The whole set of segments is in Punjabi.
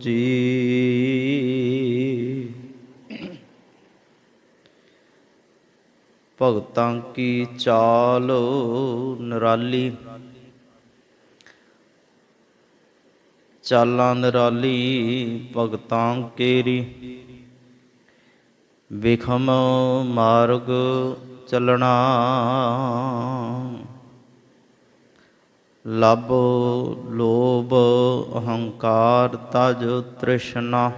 ਜੀ ਭਗਤਾਂ ਕੀ ਚਾਲ ਨਿਰਾਲੀ? ਚਾਲਾਂ ਨਰਾਲੀ ਭਗਤਾਂ ਕੇਰੀ। ਵਿਖਮ ਮਾਰਗ ਚੱਲਣਾ। ਲਬ ਲੋਭ ਅਹੰਕਾਰ ਤਜ ਤ੍ਰਿਸ਼ਨਾ।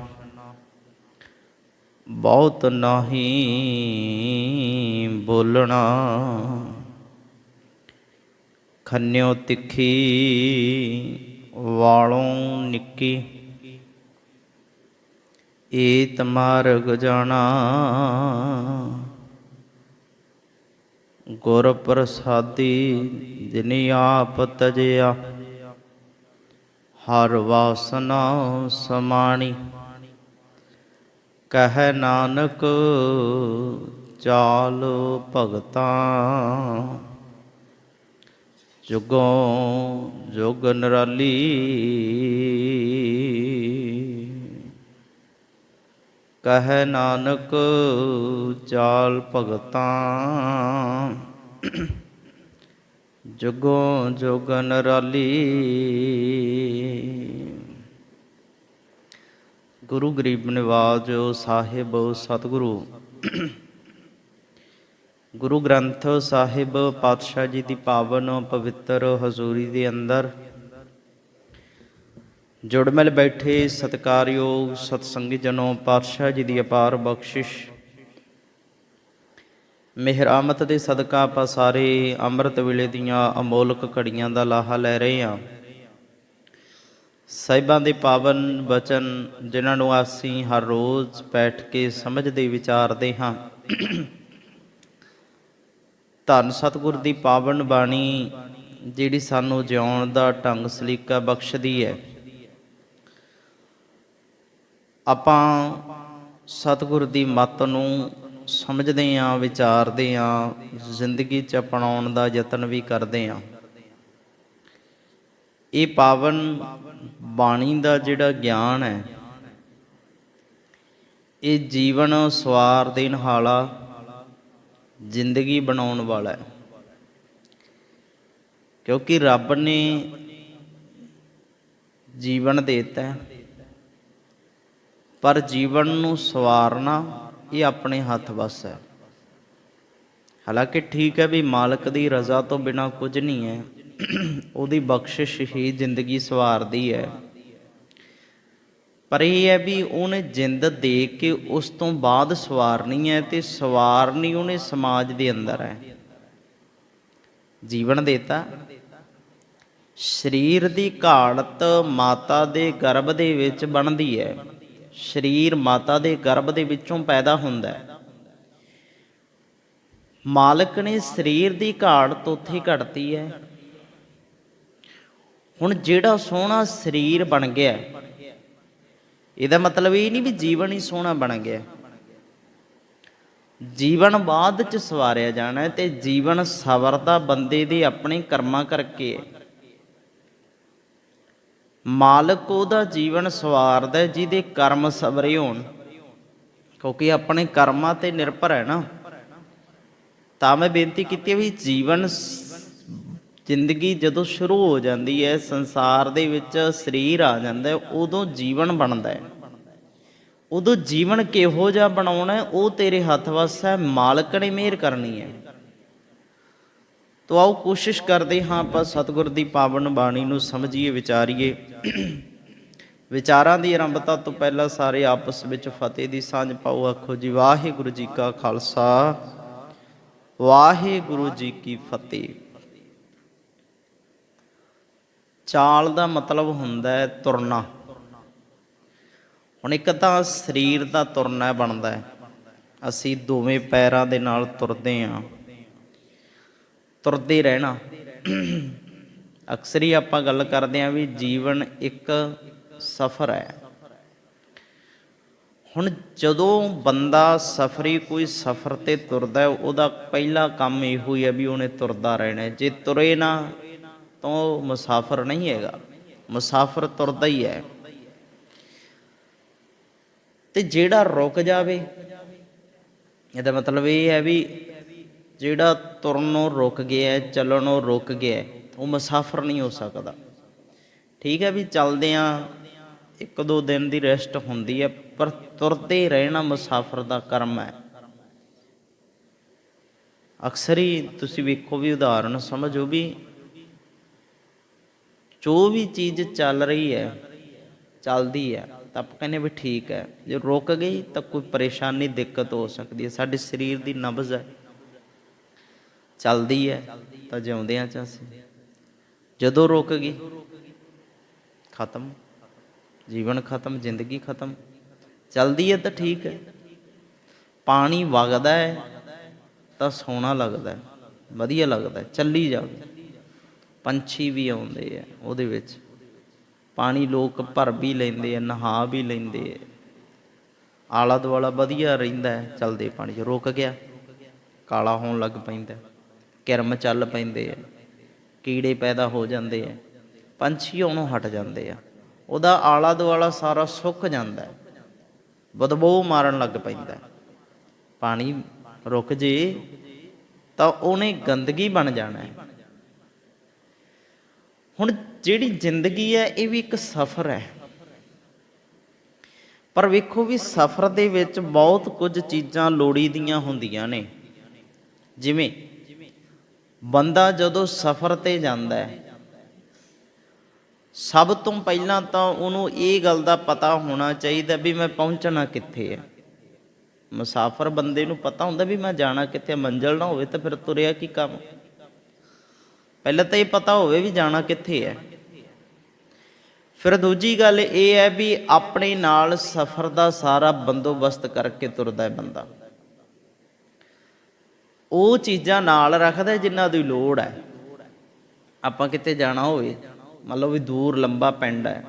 ਬਹੁਤ ਨਹੀਂ ਬੋਲਣਾ। ਖੰਨਿਓ ਤਿੱਖੀ ਵਾਲੋਂ ਨਿੱਕੀ। ਏਤ ਮਾਰਗ ਜਾਣਾ। ਗੁਰ ਪ੍ਰਸਾਦੀ ਜਿਨੀ ਆਪ ਤਜਿਆ, ਹਰ ਵਾਸਨਾ ਸਮਾਣੀ। ਕਹਿ ਨਾਨਕ, ਚਾਲ ਭਗਤਾਂ, ਜੁਗੋਂ ਜੁਗ ਨਰਾਲੀ। ਕਹਿ ਨਾਨਕ ਚਾਲ ਭਗਤਾਂ। ਜੁਗੋਂ ਜੁਗ ਨਰਾਲੀ। ਗੁਰੂ ਗਰੀਬ ਨਿਵਾਜ ਸਾਹਿਬ ਸਤਿਗੁਰੂ। ਗੁਰੂ ਗ੍ਰੰਥ ਸਾਹਿਬ ਪਾਤਸ਼ਾਹ ਜੀ ਦੀ ਪਾਵਨ ਪਵਿੱਤਰ ਹਜ਼ੂਰੀ ਦੇ ਅੰਦਰ ਜੁੜ ਮਿਲ ਬੈਠੇ ਸਤਿਕਾਰਯੋਗ ਸਤਸੰਗੀ ਜਨੋ ਪਾਤਸ਼ਾਹ ਜੀ ਦੀ ਅਪਾਰ ਬਖਸ਼ਿਸ਼। ਮਿਹਰਾਮਤ ਦੇ ਸਦਕਾ ਆਪਾਂ ਸਾਰੇ ਅੰਮ੍ਰਿਤ ਵੇਲੇ ਦੀਆਂ ਅਮੋਲਕ ਘੜੀਆਂ ਦਾ ਲਾਹਾ ਲੈ ਰਹੇ ਹਾਂ। ਸਾਹਿਬਾਂ ਦੇ ਪਾਵਨ ਬਚਨ ਜਿਨ੍ਹਾਂ ਨੂੰ ਅਸੀਂ ਹਰ ਰੋਜ਼ ਬੈਠ ਕੇ ਸਮਝਦੇ ਵਿਚਾਰਦੇ ਹਾਂ। ਧੰਨ ਸਤਿਗੁਰ ਦੀ ਪਾਵਨ ਬਾਣੀ ਜਿਹੜੀ ਸਾਨੂੰ ਜਿਉਣ ਦਾ ਢੰਗ, ਸਲੀਕਾ ਬਖਸ਼ਦੀ ਹੈ। ਆਪਾਂ ਸਤਿਗੁਰ ਦੀ ਮੱਤ ਨੂੰ ਸਮਝਦੇ ਆਂ ਵਿਚਾਰਦੇ ਆਂ ਜ਼ਿੰਦਗੀ 'ਚ ਅਪਣਾਉਣ ਦਾ ਯਤਨ ਵੀ ਕਰਦੇ ਆਂ ਇਹ ਪਾਵਨ ਬਾਣੀ ਦਾ ਜਿਹੜਾ ਗਿਆਨ ਹੈ, ਇਹ ਜੀਵਨ ਸਵਾਰ ਦੇਣ ਵਾਲਾ ਜ਼ਿੰਦਗੀ ਬਣਾਉਣ ਵਾਲਾ ਹੈ। ਕਿਉਂਕਿ ਰੱਬ ਨੇ ਜੀਵਨ ਦਿੱਤਾ ਹੈ। ਪਰ ਜੀਵਨ ਨੂੰ ਸਵਾਰਨਾ ਇਹ ਆਪਣੇ ਹੱਥ ਵੱਸ ਹੈ। ਹਾਲਾਂਕਿ ਠੀਕ ਹੈ ਵੀ ਮਾਲਕ ਦੀ ਰਜ਼ਾ ਤੋਂ ਬਿਨਾ ਕੁਝ ਨਹੀਂ ਹੈ। ਉਹਦੀ ਬਖਸ਼ਿਸ਼ ਹੀ ਜ਼ਿੰਦਗੀ ਸਵਾਰਦੀ ਹੈ। ਪਰ ਇਹ ਹੈ ਵੀ ਉਹਨੇ ਜਿੰਦ ਦੇ ਕੇ ਉਸ ਤੋਂ ਬਾਅਦ ਸਵਾਰਨੀ ਹੈ ਤੇ ਸਵਾਰਨੀ ਉਹਨੇ ਸਮਾਜ ਦੇ ਅੰਦਰ ਹੈ। ਜੀਵਨ ਦੇਤਾ। ਸਰੀਰ ਦੀ ਘਾੜਤ ਮਾਤਾ ਦੇ ਗਰਭ ਦੇ ਵਿੱਚ ਬਣਦੀ ਹੈ। ਸਰੀਰ ਮਾਤਾ ਦੇ ਗਰਭ ਦੇ ਵਿੱਚੋਂ ਪੈਦਾ ਹੁੰਦਾ ਹੈ। ਮਾਲਕ ਨੇ ਸਰੀਰ ਦੀ ਘਾਟ ਉੱਥੇ ਘੜਤੀ ਹੈ। ਹੁਣ ਜਿਹੜਾ ਸੋਹਣਾ ਸਰੀਰ ਬਣ ਗਿਆ, ਇਹਦਾ ਮਤਲਬ ਇਹ ਨਹੀਂ ਵੀ ਜੀਵਨ ਹੀ ਸੋਹਣਾ ਬਣ ਗਿਆ। ਜੀਵਨ ਬਾਅਦ ਚ ਸਵਾਰਿਆ ਜਾਣਾ ਤੇ ਜੀਵਨ ਸਵਰਦਾ ਬੰਦੇ ਦੇ ਆਪਣੇ ਕਰਮਾਂ ਕਰਕੇ ਹੈ। ਮਾਲਕ ਉਹਦਾ ਜੀਵਨ ਸਵਾਰਦਾ ਜਿਹਦੇ ਕਰਮ ਸਬਰੇ ਹੋਣ। ਕਿਉਂਕਿ ਆਪਣੇ ਕਰਮਾਂ ਤੇ ਨਿਰਭਰ ਹੈ ਨਾ। ਤਾਂ ਮੈਂ ਬੇਨਤੀ ਕੀਤੀ ਹੈ ਵੀ ਜੀਵਨ ਜ਼ਿੰਦਗੀ ਜਦੋਂ ਸ਼ੁਰੂ ਹੋ ਜਾਂਦੀ ਹੈ, ਸੰਸਾਰ ਦੇ ਵਿੱਚ ਸਰੀਰ ਆ ਜਾਂਦਾ ਉਦੋਂ ਜੀਵਨ ਬਣਦਾ ਹੈ। ਉਦੋਂ ਜੀਵਨ ਕਿਹੋ ਜਿਹਾ ਬਣਾਉਣਾ ਉਹ ਤੇਰੇ ਹੱਥ ਵੱਸ ਹੈ, ਮਾਲਕ ਨੇ ਮਿਹਰ ਕਰਨੀ ਹੈ। ਤੋ ਆਓ ਕੋਸ਼ਿਸ਼ ਕਰਦੇ ਹਾਂ ਆਪਾਂ ਸਤਿਗੁਰ ਦੀ ਪਾਵਨ ਬਾਣੀ ਨੂੰ ਸਮਝੀਏ, ਵਿਚਾਰੀਏ। ਵਿਚਾਰਾਂ ਦੀ ਆਰੰਭਤਾ ਤੋਂ ਪਹਿਲਾਂ ਸਾਰੇ ਆਪਸ ਵਿੱਚ ਫਤਿਹ ਦੀ ਸਾਂਝ ਪਾਓ, ਆਖੋ ਜੀ, ਵਾਹਿਗੁਰੂ ਜੀ ਕਾ ਖਾਲਸਾ। ਵਾਹਿਗੁਰੂ ਜੀ ਕੀ ਫਤਿਹ। ਚਾਲ ਦਾ ਮਤਲਬ ਹੁੰਦਾ ਹੈ ਤੁਰਨਾ। ਹੁਣ ਇੱਕ ਤਾਂ ਸਰੀਰ ਦਾ ਤੁਰਨਾ ਬਣਦਾ ਹੈ। ਅਸੀਂ ਦੋਵੇਂ ਪੈਰਾਂ ਦੇ ਨਾਲ ਤੁਰਦੇ ਹਾਂ। ਤੁਰਦੇ ਰਹਿਣਾ। ਅਕਸਰ ਹੀ ਆਪਾਂ ਗੱਲ ਕਰਦੇ ਹਾਂ ਵੀ ਜੀਵਨ ਇੱਕ ਸਫ਼ਰ ਹੈ। ਹੁਣ ਜਦੋਂ ਬੰਦਾ ਸਫਰੀ ਕੋਈ ਸਫ਼ਰ ਤੇ ਤੁਰਦਾ ਉਹਦਾ ਪਹਿਲਾ ਕੰਮ ਇਹੋ ਹੀ ਹੈ ਵੀ ਉਹਨੇ ਤੁਰਦਾ ਰਹਿਣਾ ਜੇ ਤੁਰੇ ਨਾ, ਤਾਂ ਉਹ ਮੁਸਾਫਰ ਨਹੀਂ ਹੈਗਾ। ਮੁਸਾਫਰ ਤੁਰਦਾ ਹੀ ਹੈ। ਤੇ ਜਿਹੜਾ ਰੁਕ ਜਾਵੇ, ਇਹਦਾ ਮਤਲਬ ਇਹ ਹੈ ਵੀ ਜਿਹੜਾ ਤੁਰਨੋਂ ਰੁਕ ਗਿਆ ਚੱਲਣੋਂ ਰੁਕ ਗਿਆ ਉਹ ਮੁਸਾਫਰ ਨਹੀਂ ਹੋ ਸਕਦਾ। ਠੀਕ ਹੈ ਵੀ ਚੱਲਦੇ ਆ ਇੱਕ ਦੋ ਦਿਨ ਦੀ ਰੈਸਟ ਹੁੰਦੀ ਹੈ, ਪਰ ਤੁਰਦੇ ਰਹਿਣਾ ਮੁਸਾਫਰ ਦਾ ਕਰਮ ਹੈ। ਅਕਸਰ ਹੀ ਤੁਸੀਂ ਵੇਖੋ ਵੀ ਉਦਾਹਰਨ ਸਮਝੋ ਵੀ ਜੋ ਵੀ ਚੀਜ਼ ਚੱਲ ਰਹੀ ਹੈ, ਚੱਲਦੀ ਹੈ, ਤਾਂ ਆਪਾਂ ਕਹਿੰਦੇ ਵੀ ਠੀਕ ਹੈ। ਜੇ ਰੁਕ ਗਈ ਤਾਂ ਕੋਈ ਪਰੇਸ਼ਾਨੀ, ਦਿੱਕਤ ਹੋ ਸਕਦੀ ਹੈ। ਸਾਡੇ ਸਰੀਰ ਦੀ ਨਬਜ਼ ਹੈ। ਚੱਲਦੀ ਹੈ, ਤਾਂ ਜਿਉਂਦਿਆਂ ਚ ਅਸੀਂ। ਜਦੋਂ ਰੁਕ ਗਈ, ਖਤਮ। ਜੀਵਨ ਖਤਮ, ਜ਼ਿੰਦਗੀ ਖਤਮ। ਚੱਲਦੀ ਹੈ ਤਾਂ ਠੀਕ ਹੈ। ਪਾਣੀ ਵਗਦਾ ਹੈ, ਤਾਂ ਸੋਹਣਾ ਲੱਗਦਾ ਹੈ। ਵਧੀਆ ਲੱਗਦਾ ਚੱਲੀ ਜਾਵੇ। ਪੰਛੀ ਵੀ ਆਉਂਦੇ ਆ ਉਹਦੇ ਵਿੱਚ। ਪਾਣੀ ਲੋਕ ਭਰ ਵੀ ਲੈਂਦੇ ਆ ਨਹਾ ਵੀ ਲੈਂਦੇ ਆ ਆਲਾ ਦੁਆਲਾ ਵਧੀਆ ਰਹਿੰਦਾ ਹੈ, ਚਲਦੇ ਪਾਣੀ 'ਚ। ਰੁਕ ਗਿਆ, ਕਾਲਾ ਹੋਣ ਲੱਗ ਪੈਂਦਾ ਕਿਰਮ ਚੱਲ ਪੈਂਦੇ ਆ, ਕੀੜੇ ਪੈਦਾ ਹੋ ਜਾਂਦੇ ਆ, ਪੰਛੀ ਉਹਨੂੰ ਹਟ ਜਾਂਦੇ ਆ, ਉਹਦਾ ਆਲਾ ਦੁਆਲਾ ਸਾਰਾ ਸੁੱਕ ਜਾਂਦਾ ਹੈ, ਬਦਬੂ ਮਾਰਨ ਲੱਗ ਪੈਂਦਾ ਪਾਣੀ ਰੁਕ ਜੇ ਤਾਂ ਉਹਨੇ ਗੰਦਗੀ ਬਣ ਜਾਣਾ ਹੈ। ਹੁਣ ਜਿਹੜੀ ਜ਼ਿੰਦਗੀ ਹੈ, ਇਹ ਵੀ ਇੱਕ ਸਫ਼ਰ ਹੈ। ਪਰ ਵੇਖੋ ਵੀ ਸਫ਼ਰ ਦੇ ਵਿੱਚ ਬਹੁਤ ਕੁਝ ਚੀਜ਼ਾਂ ਲੋੜੀ ਦੀਆਂ ਹੁੰਦੀਆਂ ਨੇ। ਜਿਵੇਂ ਬੰਦਾ ਜਦੋਂ ਸਫ਼ਰ ਤੇ ਜਾਂਦਾ ਹੈ, ਸਭ ਤੋਂ ਪਹਿਲਾਂ ਤਾਂ ਉਹਨੂੰ ਇਹ ਗੱਲ ਦਾ ਪਤਾ ਹੋਣਾ ਚਾਹੀਦਾ ਵੀ ਮੈਂ ਪਹੁੰਚਣਾ ਕਿੱਥੇ ਹੈ। ਮੁਸਾਫਰ ਬੰਦੇ ਨੂੰ ਪਤਾ ਹੁੰਦਾ ਵੀ ਮੈਂ ਜਾਣਾ ਕਿੱਥੇ ਹੈ। ਮੰਜ਼ਲ ਨਾ ਹੋਵੇ ਤਾਂ ਫਿਰ ਤੁਰਿਆ ਕੀ ਕੰਮ? ਪਹਿਲਾਂ ਤਾਂ ਇਹ ਪਤਾ ਹੋਵੇ ਵੀ ਜਾਣਾ ਕਿੱਥੇ ਹੈ। ਫਿਰ ਦੂਜੀ ਗੱਲ ਇਹ ਹੈ ਵੀ ਆਪਣੇ ਨਾਲ ਸਫ਼ਰ ਦਾ ਸਾਰਾ ਬੰਦੋਬਸਤ ਕਰਕੇ ਤੁਰਦਾ ਹੈ ਬੰਦਾ। ਉਹ ਚੀਜ਼ਾਂ ਨਾਲ ਰੱਖਦਾ ਹੈ ਜਿਨ੍ਹਾਂ ਦੀ ਲੋੜ ਹੈ। ਆਪਾਂ ਕਿਤੇ ਜਾਣਾ ਹੋਵੇ ਮਤਲਬ ਵੀ ਦੂਰ ਲੰਬਾ ਪਿੰਡ ਹੈ।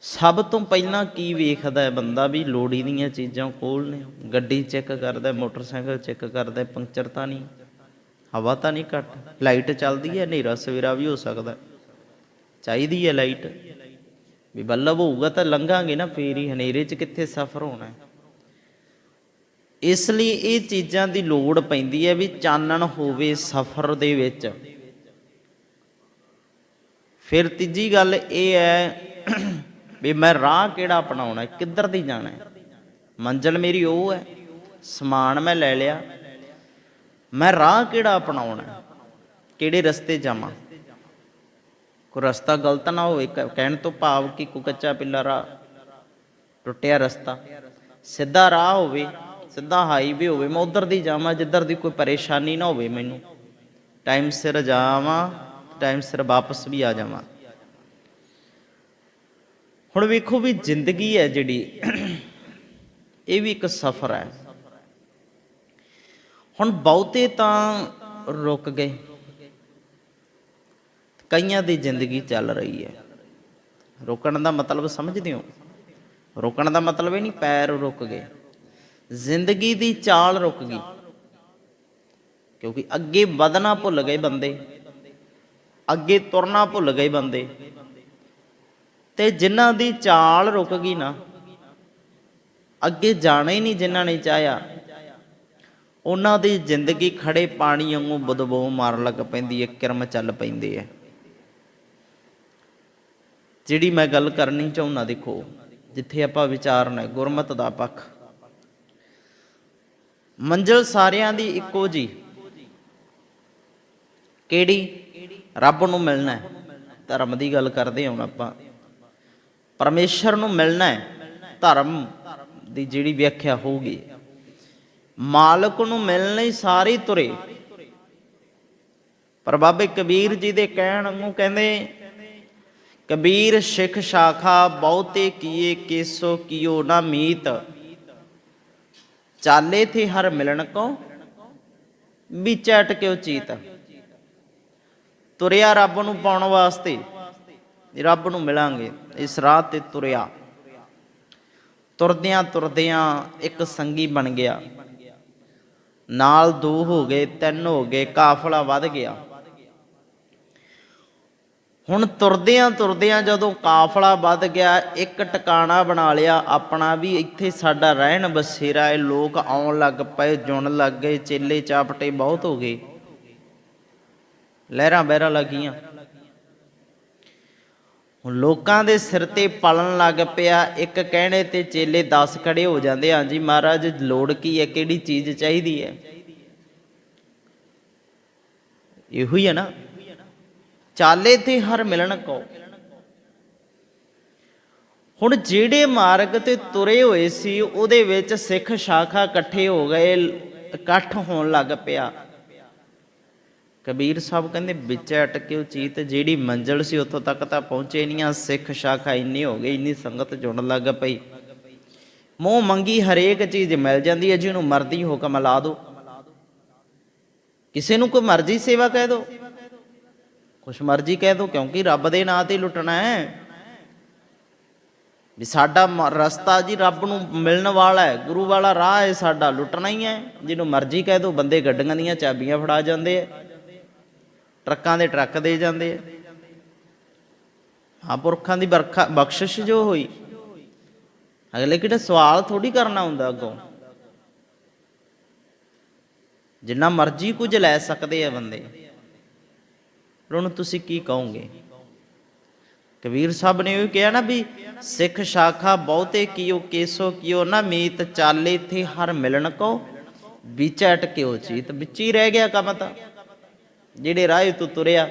ਸਭ ਤੋਂ ਪਹਿਲਾਂ ਕੀ ਵੇਖਦਾ ਹੈ ਬੰਦਾ ਵੀ ਲੋੜੀ ਦੀਆਂ ਚੀਜ਼ਾਂ ਕੋਲ ਨੇ ਗੱਡੀ ਚੈੱਕ ਕਰਦਾ, ਮੋਟਰਸਾਈਕਲ ਚੈੱਕ ਕਰਦਾ, ਪੰਕਚਰ ਤਾਂ ਨਹੀਂ। ਹਵਾ ਤਾਂ ਨਹੀਂ ਘੱਟ। ਲਾਈਟ ਚੱਲਦੀ ਹੈ, ਹਨੇਰਾ ਸਵੇਰਾ ਵੀ ਹੋ ਸਕਦਾ। ਚਾਹੀਦੀ ਹੈ ਲਾਈਟ। ਵੀ ਬੱਲਬ ਹੋਊਗਾ ਤਾਂ ਲੰਘਾਂਗੇ ਨਾ ਫੇਰ ਹੀ। ਹਨੇਰੇ 'ਚ ਕਿੱਥੇ ਸਫ਼ਰ ਹੋਣਾ ਹੈ? ਇਸ ਲਈ ਇਹ ਚੀਜ਼ਾਂ ਦੀ ਲੋੜ ਪੈਂਦੀ ਹੈ ਵੀ ਚਾਨਣ ਹੋਵੇ ਸਫ਼ਰ ਦੇ ਵਿੱਚ। ਫਿਰ ਤੀਜੀ ਗੱਲ ਇਹ ਹੈ ਵੀ ਮੈਂ ਰਾਹ ਕਿਹੜਾ ਅਪਣਾਉਣਾ, ਕਿੱਧਰ ਦੀ ਜਾਣਾ ਹੈ? ਮੰਜ਼ਲ ਮੇਰੀ ਉਹ ਹੈ, ਸਮਾਨ ਮੈਂ ਲੈ ਲਿਆ, ਮੈਂ ਰਾਹ ਕਿਹੜਾ ਅਪਣਾਉਣਾ ਕਿਹੜੇ ਰਸਤੇ ਜਾਵਾਂ? ਕੋਈ ਰਸਤਾ ਗਲਤ ਨਾ ਹੋਵੇ ਕਹਿਣ ਤੋਂ ਭਾਵ ਕਿ ਕੋਈ ਕੱਚਾ ਪਿੱਲਾ ਰਾਹ, ਟੁੱਟਿਆ ਰਸਤਾ, ਸਿੱਧਾ ਰਾਹ ਹੋਵੇ ਸਿੱਧਾ ਹਾਈਵੇ ਹੋਵੇ, ਮੈਂ ਉਧਰ ਦੀ ਜਾਵਾਂ, ਜਿੱਧਰ ਦੀ ਕੋਈ ਪਰੇਸ਼ਾਨੀ ਨਾ ਹੋਵੇ ਮੈਨੂੰ। ਟਾਈਮ ਸਿਰ ਜਾਵਾਂ ਟਾਈਮ ਸਿਰ ਵਾਪਸ ਵੀ ਆ ਜਾਵਾਂ। ਹੁਣ ਵੇਖੋ ਵੀ ਜ਼ਿੰਦਗੀ ਹੈ ਜਿਹੜੀ, ਇਹ ਵੀ ਇੱਕ ਸਫ਼ਰ ਹੈ। ਹੁਣ ਬਹੁਤੇ ਤਾਂ ਰੁਕ ਗਏ। ਕਈਆਂ ਦੀ ਜ਼ਿੰਦਗੀ ਚੱਲ ਰਹੀ ਹੈ। ਰੁਕਣ ਦਾ ਮਤਲਬ ਸਮਝਦੇ ਹੋ? ਰੁਕਣ ਦਾ ਮਤਲਬ ਇਹ ਨਹੀਂ ਪੈਰ ਰੁਕ ਗਏ। ਜ਼ਿੰਦਗੀ ਦੀ ਚਾਲ ਰੁਕ ਗਈ। ਕਿਉਂਕਿ ਅੱਗੇ ਵਧਣਾ ਭੁੱਲ ਗਏ ਬੰਦੇ। ਅੱਗੇ ਤੁਰਨਾ ਭੁੱਲ ਗਏ ਬੰਦੇ। ਤੇ ਜਿਨ੍ਹਾਂ ਦੀ ਚਾਲ ਰੁਕ ਗਈ ਨਾ ਅੱਗੇ ਜਾਣਾ ਹੀ ਨਹੀਂ ਜਿਨ੍ਹਾਂ ਨੇ ਚਾਹਿਆ। ਉਹਨਾਂ ਦੀ ਜ਼ਿੰਦਗੀ ਖੜੇ ਪਾਣੀ ਵਾਂਗੂ ਬਦਬੂ ਮਾਰਨ ਲੱਗ ਪੈਂਦੀ ਹੈ ਕਿਰਮ ਚੱਲ ਪੈਂਦੇ ਹੈ। ਜਿਹੜੀ ਮੈਂ ਗੱਲ ਕਰਨੀ ਚਾਹੁੰਦਾ ਦੇਖੋ ਜਿੱਥੇ ਆਪਾਂ ਵਿਚਾਰਨਾ ਹੈ, ਗੁਰਮਤ ਦਾ ਪੱਖ। ਮੰਜ਼ਲ ਸਾਰਿਆਂ ਦੀ ਇੱਕੋ ਜੀ। ਕਿਹੜੀ? ਰੱਬ ਨੂੰ ਮਿਲਣਾ ਹੈ। ਧਰਮ ਦੀ ਗੱਲ ਕਰਦੇ ਹਾਂ ਆਪਾਂ। ਪਰਮੇਸ਼ਰ ਨੂੰ ਮਿਲਣਾ ਹੈ। ਧਰਮ ਦੀ ਜਿਹੜੀ ਵਿਆਖਿਆ ਹੋਊਗੀ। ਮਾਲਕ ਨੂੰ ਮਿਲਣ ਲਈ ਸਾਰੇ ਤੁਰੇ। ਪਰ ਬਾਬੇ ਕਬੀਰ ਜੀ ਦੇ ਕਹਿਣ ਨੂੰ ਕਹਿੰਦੇ, ਕਬੀਰ ਸਿੱਖ ਸ਼ਾਖਾ ਬਹੁਤੇ ਕੀਏ ਕੇਸੋ ਕੀਓ ਨਾ ਮੀਤ। ਚਾਲੇ ਥੇ ਹਰ ਮਿਲਣ ਕੋ ਵਿੱਚ ਕਿਉ ਚੀਤ। ਤੁਰਿਆ ਰੱਬ ਨੂੰ ਪਾਉਣ ਵਾਸਤੇ, ਰੱਬ ਨੂੰ ਮਿਲਾਂਗੇ, ਇਸ ਰਾਹ ਤੇ ਤੁਰਿਆ। ਤੁਰਦਿਆਂ ਤੁਰਦਿਆਂ ਇੱਕ ਸੰਗੀ ਬਣ ਗਿਆ। ਨਾਲ ਦੋ ਹੋ ਗਏ, ਤਿੰਨ ਹੋ ਗਏ, ਕਾਫਲਾ ਵੱਧ ਗਿਆ। ਹੁਣ ਤੁਰਦਿਆਂ ਤੁਰਦਿਆਂ ਜਦੋਂ ਕਾਫਲਾ ਵੱਧ ਗਿਆ, ਇੱਕ ਟਿਕਾਣਾ ਬਣਾ ਲਿਆ, ਆਪਣਾ ਵੀ ਇੱਥੇ ਸਾਡਾ ਰਹਿਣ ਬਸੇਰਾ ਹੈ ਲੋਕ ਆਉਣ ਲੱਗ ਪਏ, ਜੁਣ ਲੱਗ ਗਏ, ਚੇਲੇ ਚਾਪਟੇ ਬਹੁਤ ਹੋ ਗਏ। ਲਹਿਰਾਂ ਬਹਿਰਾਂ ਲੱਗੀਆਂ। ਹੁਣ ਲੋਕਾਂ ਦੇ ਸਿਰ ਤੇ ਪਲਣ ਲੱਗ ਪਿਆ, ਇੱਕ ਕਹਿਣੇ ਤੇ ਚੇਲੇ 10 ਖੜੇ ਹੋ ਜਾਂਦੇ ਹਾਂ ਜੀ ਮਹਾਰਾਜ, ਲੋੜ ਕੀ ਹੈ, ਕਿਹੜੀ ਚੀਜ਼ ਚਾਹੀਦੀ ਹੈ? ਇਹੋ ਹੀ ਹੈ ਨਾ। ਚਾਲੇ ਤੇ ਹਰ ਮਿਲਣ ਕੋ। ਹੁਣ ਜਿਹੜੇ ਮਾਰਗ ਤੇ ਤੁਰੇ ਹੋਏ ਸੀ, ਉਹਦੇ ਵਿੱਚ ਸਿੱਖ ਸ਼ਾਖਾ ਇਕੱਠੇ ਹੋ ਗਏ, ਇਕੱਠ ਹੋਣ ਲੱਗ ਪਿਆ। ਕਬੀਰ ਸਾਹਿਬ ਕਹਿੰਦੇ, ਵਿੱਚ ਅਟਕਿਓ ਚੀਤ ਜਿਹੜੀ ਮੰਜ਼ਲ ਸੀ, ਉੱਥੋਂ ਤੱਕ ਤਾਂ ਪਹੁੰਚੇ ਨਹੀਂ ਆ। ਸਿੱਖ ਸ਼ਾਖਾ ਇੰਨੀ ਹੋ ਗਈ, ਇੰਨੀ ਸੰਗਤ ਜੁੜਨ ਲੱਗ ਪਈ। ਮੋਹ ਮੰਗੀ ਹਰੇਕ ਚੀਜ਼ ਮਿਲ ਜਾਂਦੀ ਹੈ, ਜਿਹਨੂੰ ਮਰਦੀ ਹੁਕਮ ਲਾ ਦੋ ਕਿਸੇ ਨੂੰ ਕੋਈ ਮਰਜ਼ੀ ਸੇਵਾ ਕਹਿ ਦੋ ਕੁਛ ਮਰਜ਼ੀ ਕਹਿ ਦੋ, ਕਿਉਂਕਿ ਰੱਬ ਦੇ ਨਾਂ ਤੇ ਲੁੱਟਣਾ ਹੈ। ਵੀ ਸਾਡਾ ਮ- ਰਸਤਾ ਜੀ ਰੱਬ ਨੂੰ ਮਿਲਣ ਵਾਲਾ ਹੈ, ਗੁਰੂ ਵਾਲਾ ਰਾਹ ਹੈ ਸਾਡਾ, ਲੁੱਟਣਾ ਹੀ ਹੈ। ਜਿਹਨੂੰ ਮਰਜ਼ੀ ਕਹਿ ਦੋ, ਬੰਦੇ ਗੱਡੀਆਂ ਦੀਆਂ ਚਾਬੀਆਂ ਫੜਾ ਜਾਂਦੇ ਆ। ਟਰੱਕਾਂ ਦੇ ਟਰੱਕ ਦੇ ਜਾਂਦੇ ਆ। ਹਾਂ ਪੁਰਖਾਂ ਦੀ ਬਰਖਾ, ਬਖਸ਼ਿਸ਼ ਜੋ ਹੋਈ। ਅਗਲੇ ਕਿਹੜਾ ਸਵਾਲ ਥੋੜੀ ਕਰਨਾ ਹੁੰਦਾ ਅੱਗੋਂ। ਜਿੰਨਾ ਮਰਜ਼ੀ ਕੁਝ ਲੈ ਸਕਦੇ ਆ ਬੰਦੇ। ਪਰ ਉਹਨੂੰ ਤੁਸੀਂ ਕੀ ਕਹੋਗੇ? ਕਬੀਰ ਸਾਹਿਬ ਨੇ ਉਹ ਕਿਹਾ ਨਾ ਵੀ ਸਿੱਖ ਸ਼ਾਖਾ ਬਹੁਤੇ ਕੀਓ, ਕੇਸੋ ਕੀਓ, ਨਾ ਮੀਤ ਚਾਲੇ ਥੇ ਹਰ ਮਿਲਣ ਕੋ ਵਿੱਚ ਅਟਕਿਓ ਚੀਤ? ਵਿੱਚ ਹੀ ਰਹਿ ਗਿਆ ਕੰਮ ਤਾਂ। ਜਿਹੜੇ ਰਾਹ ਤੂੰ ਤੁਰਿਆ।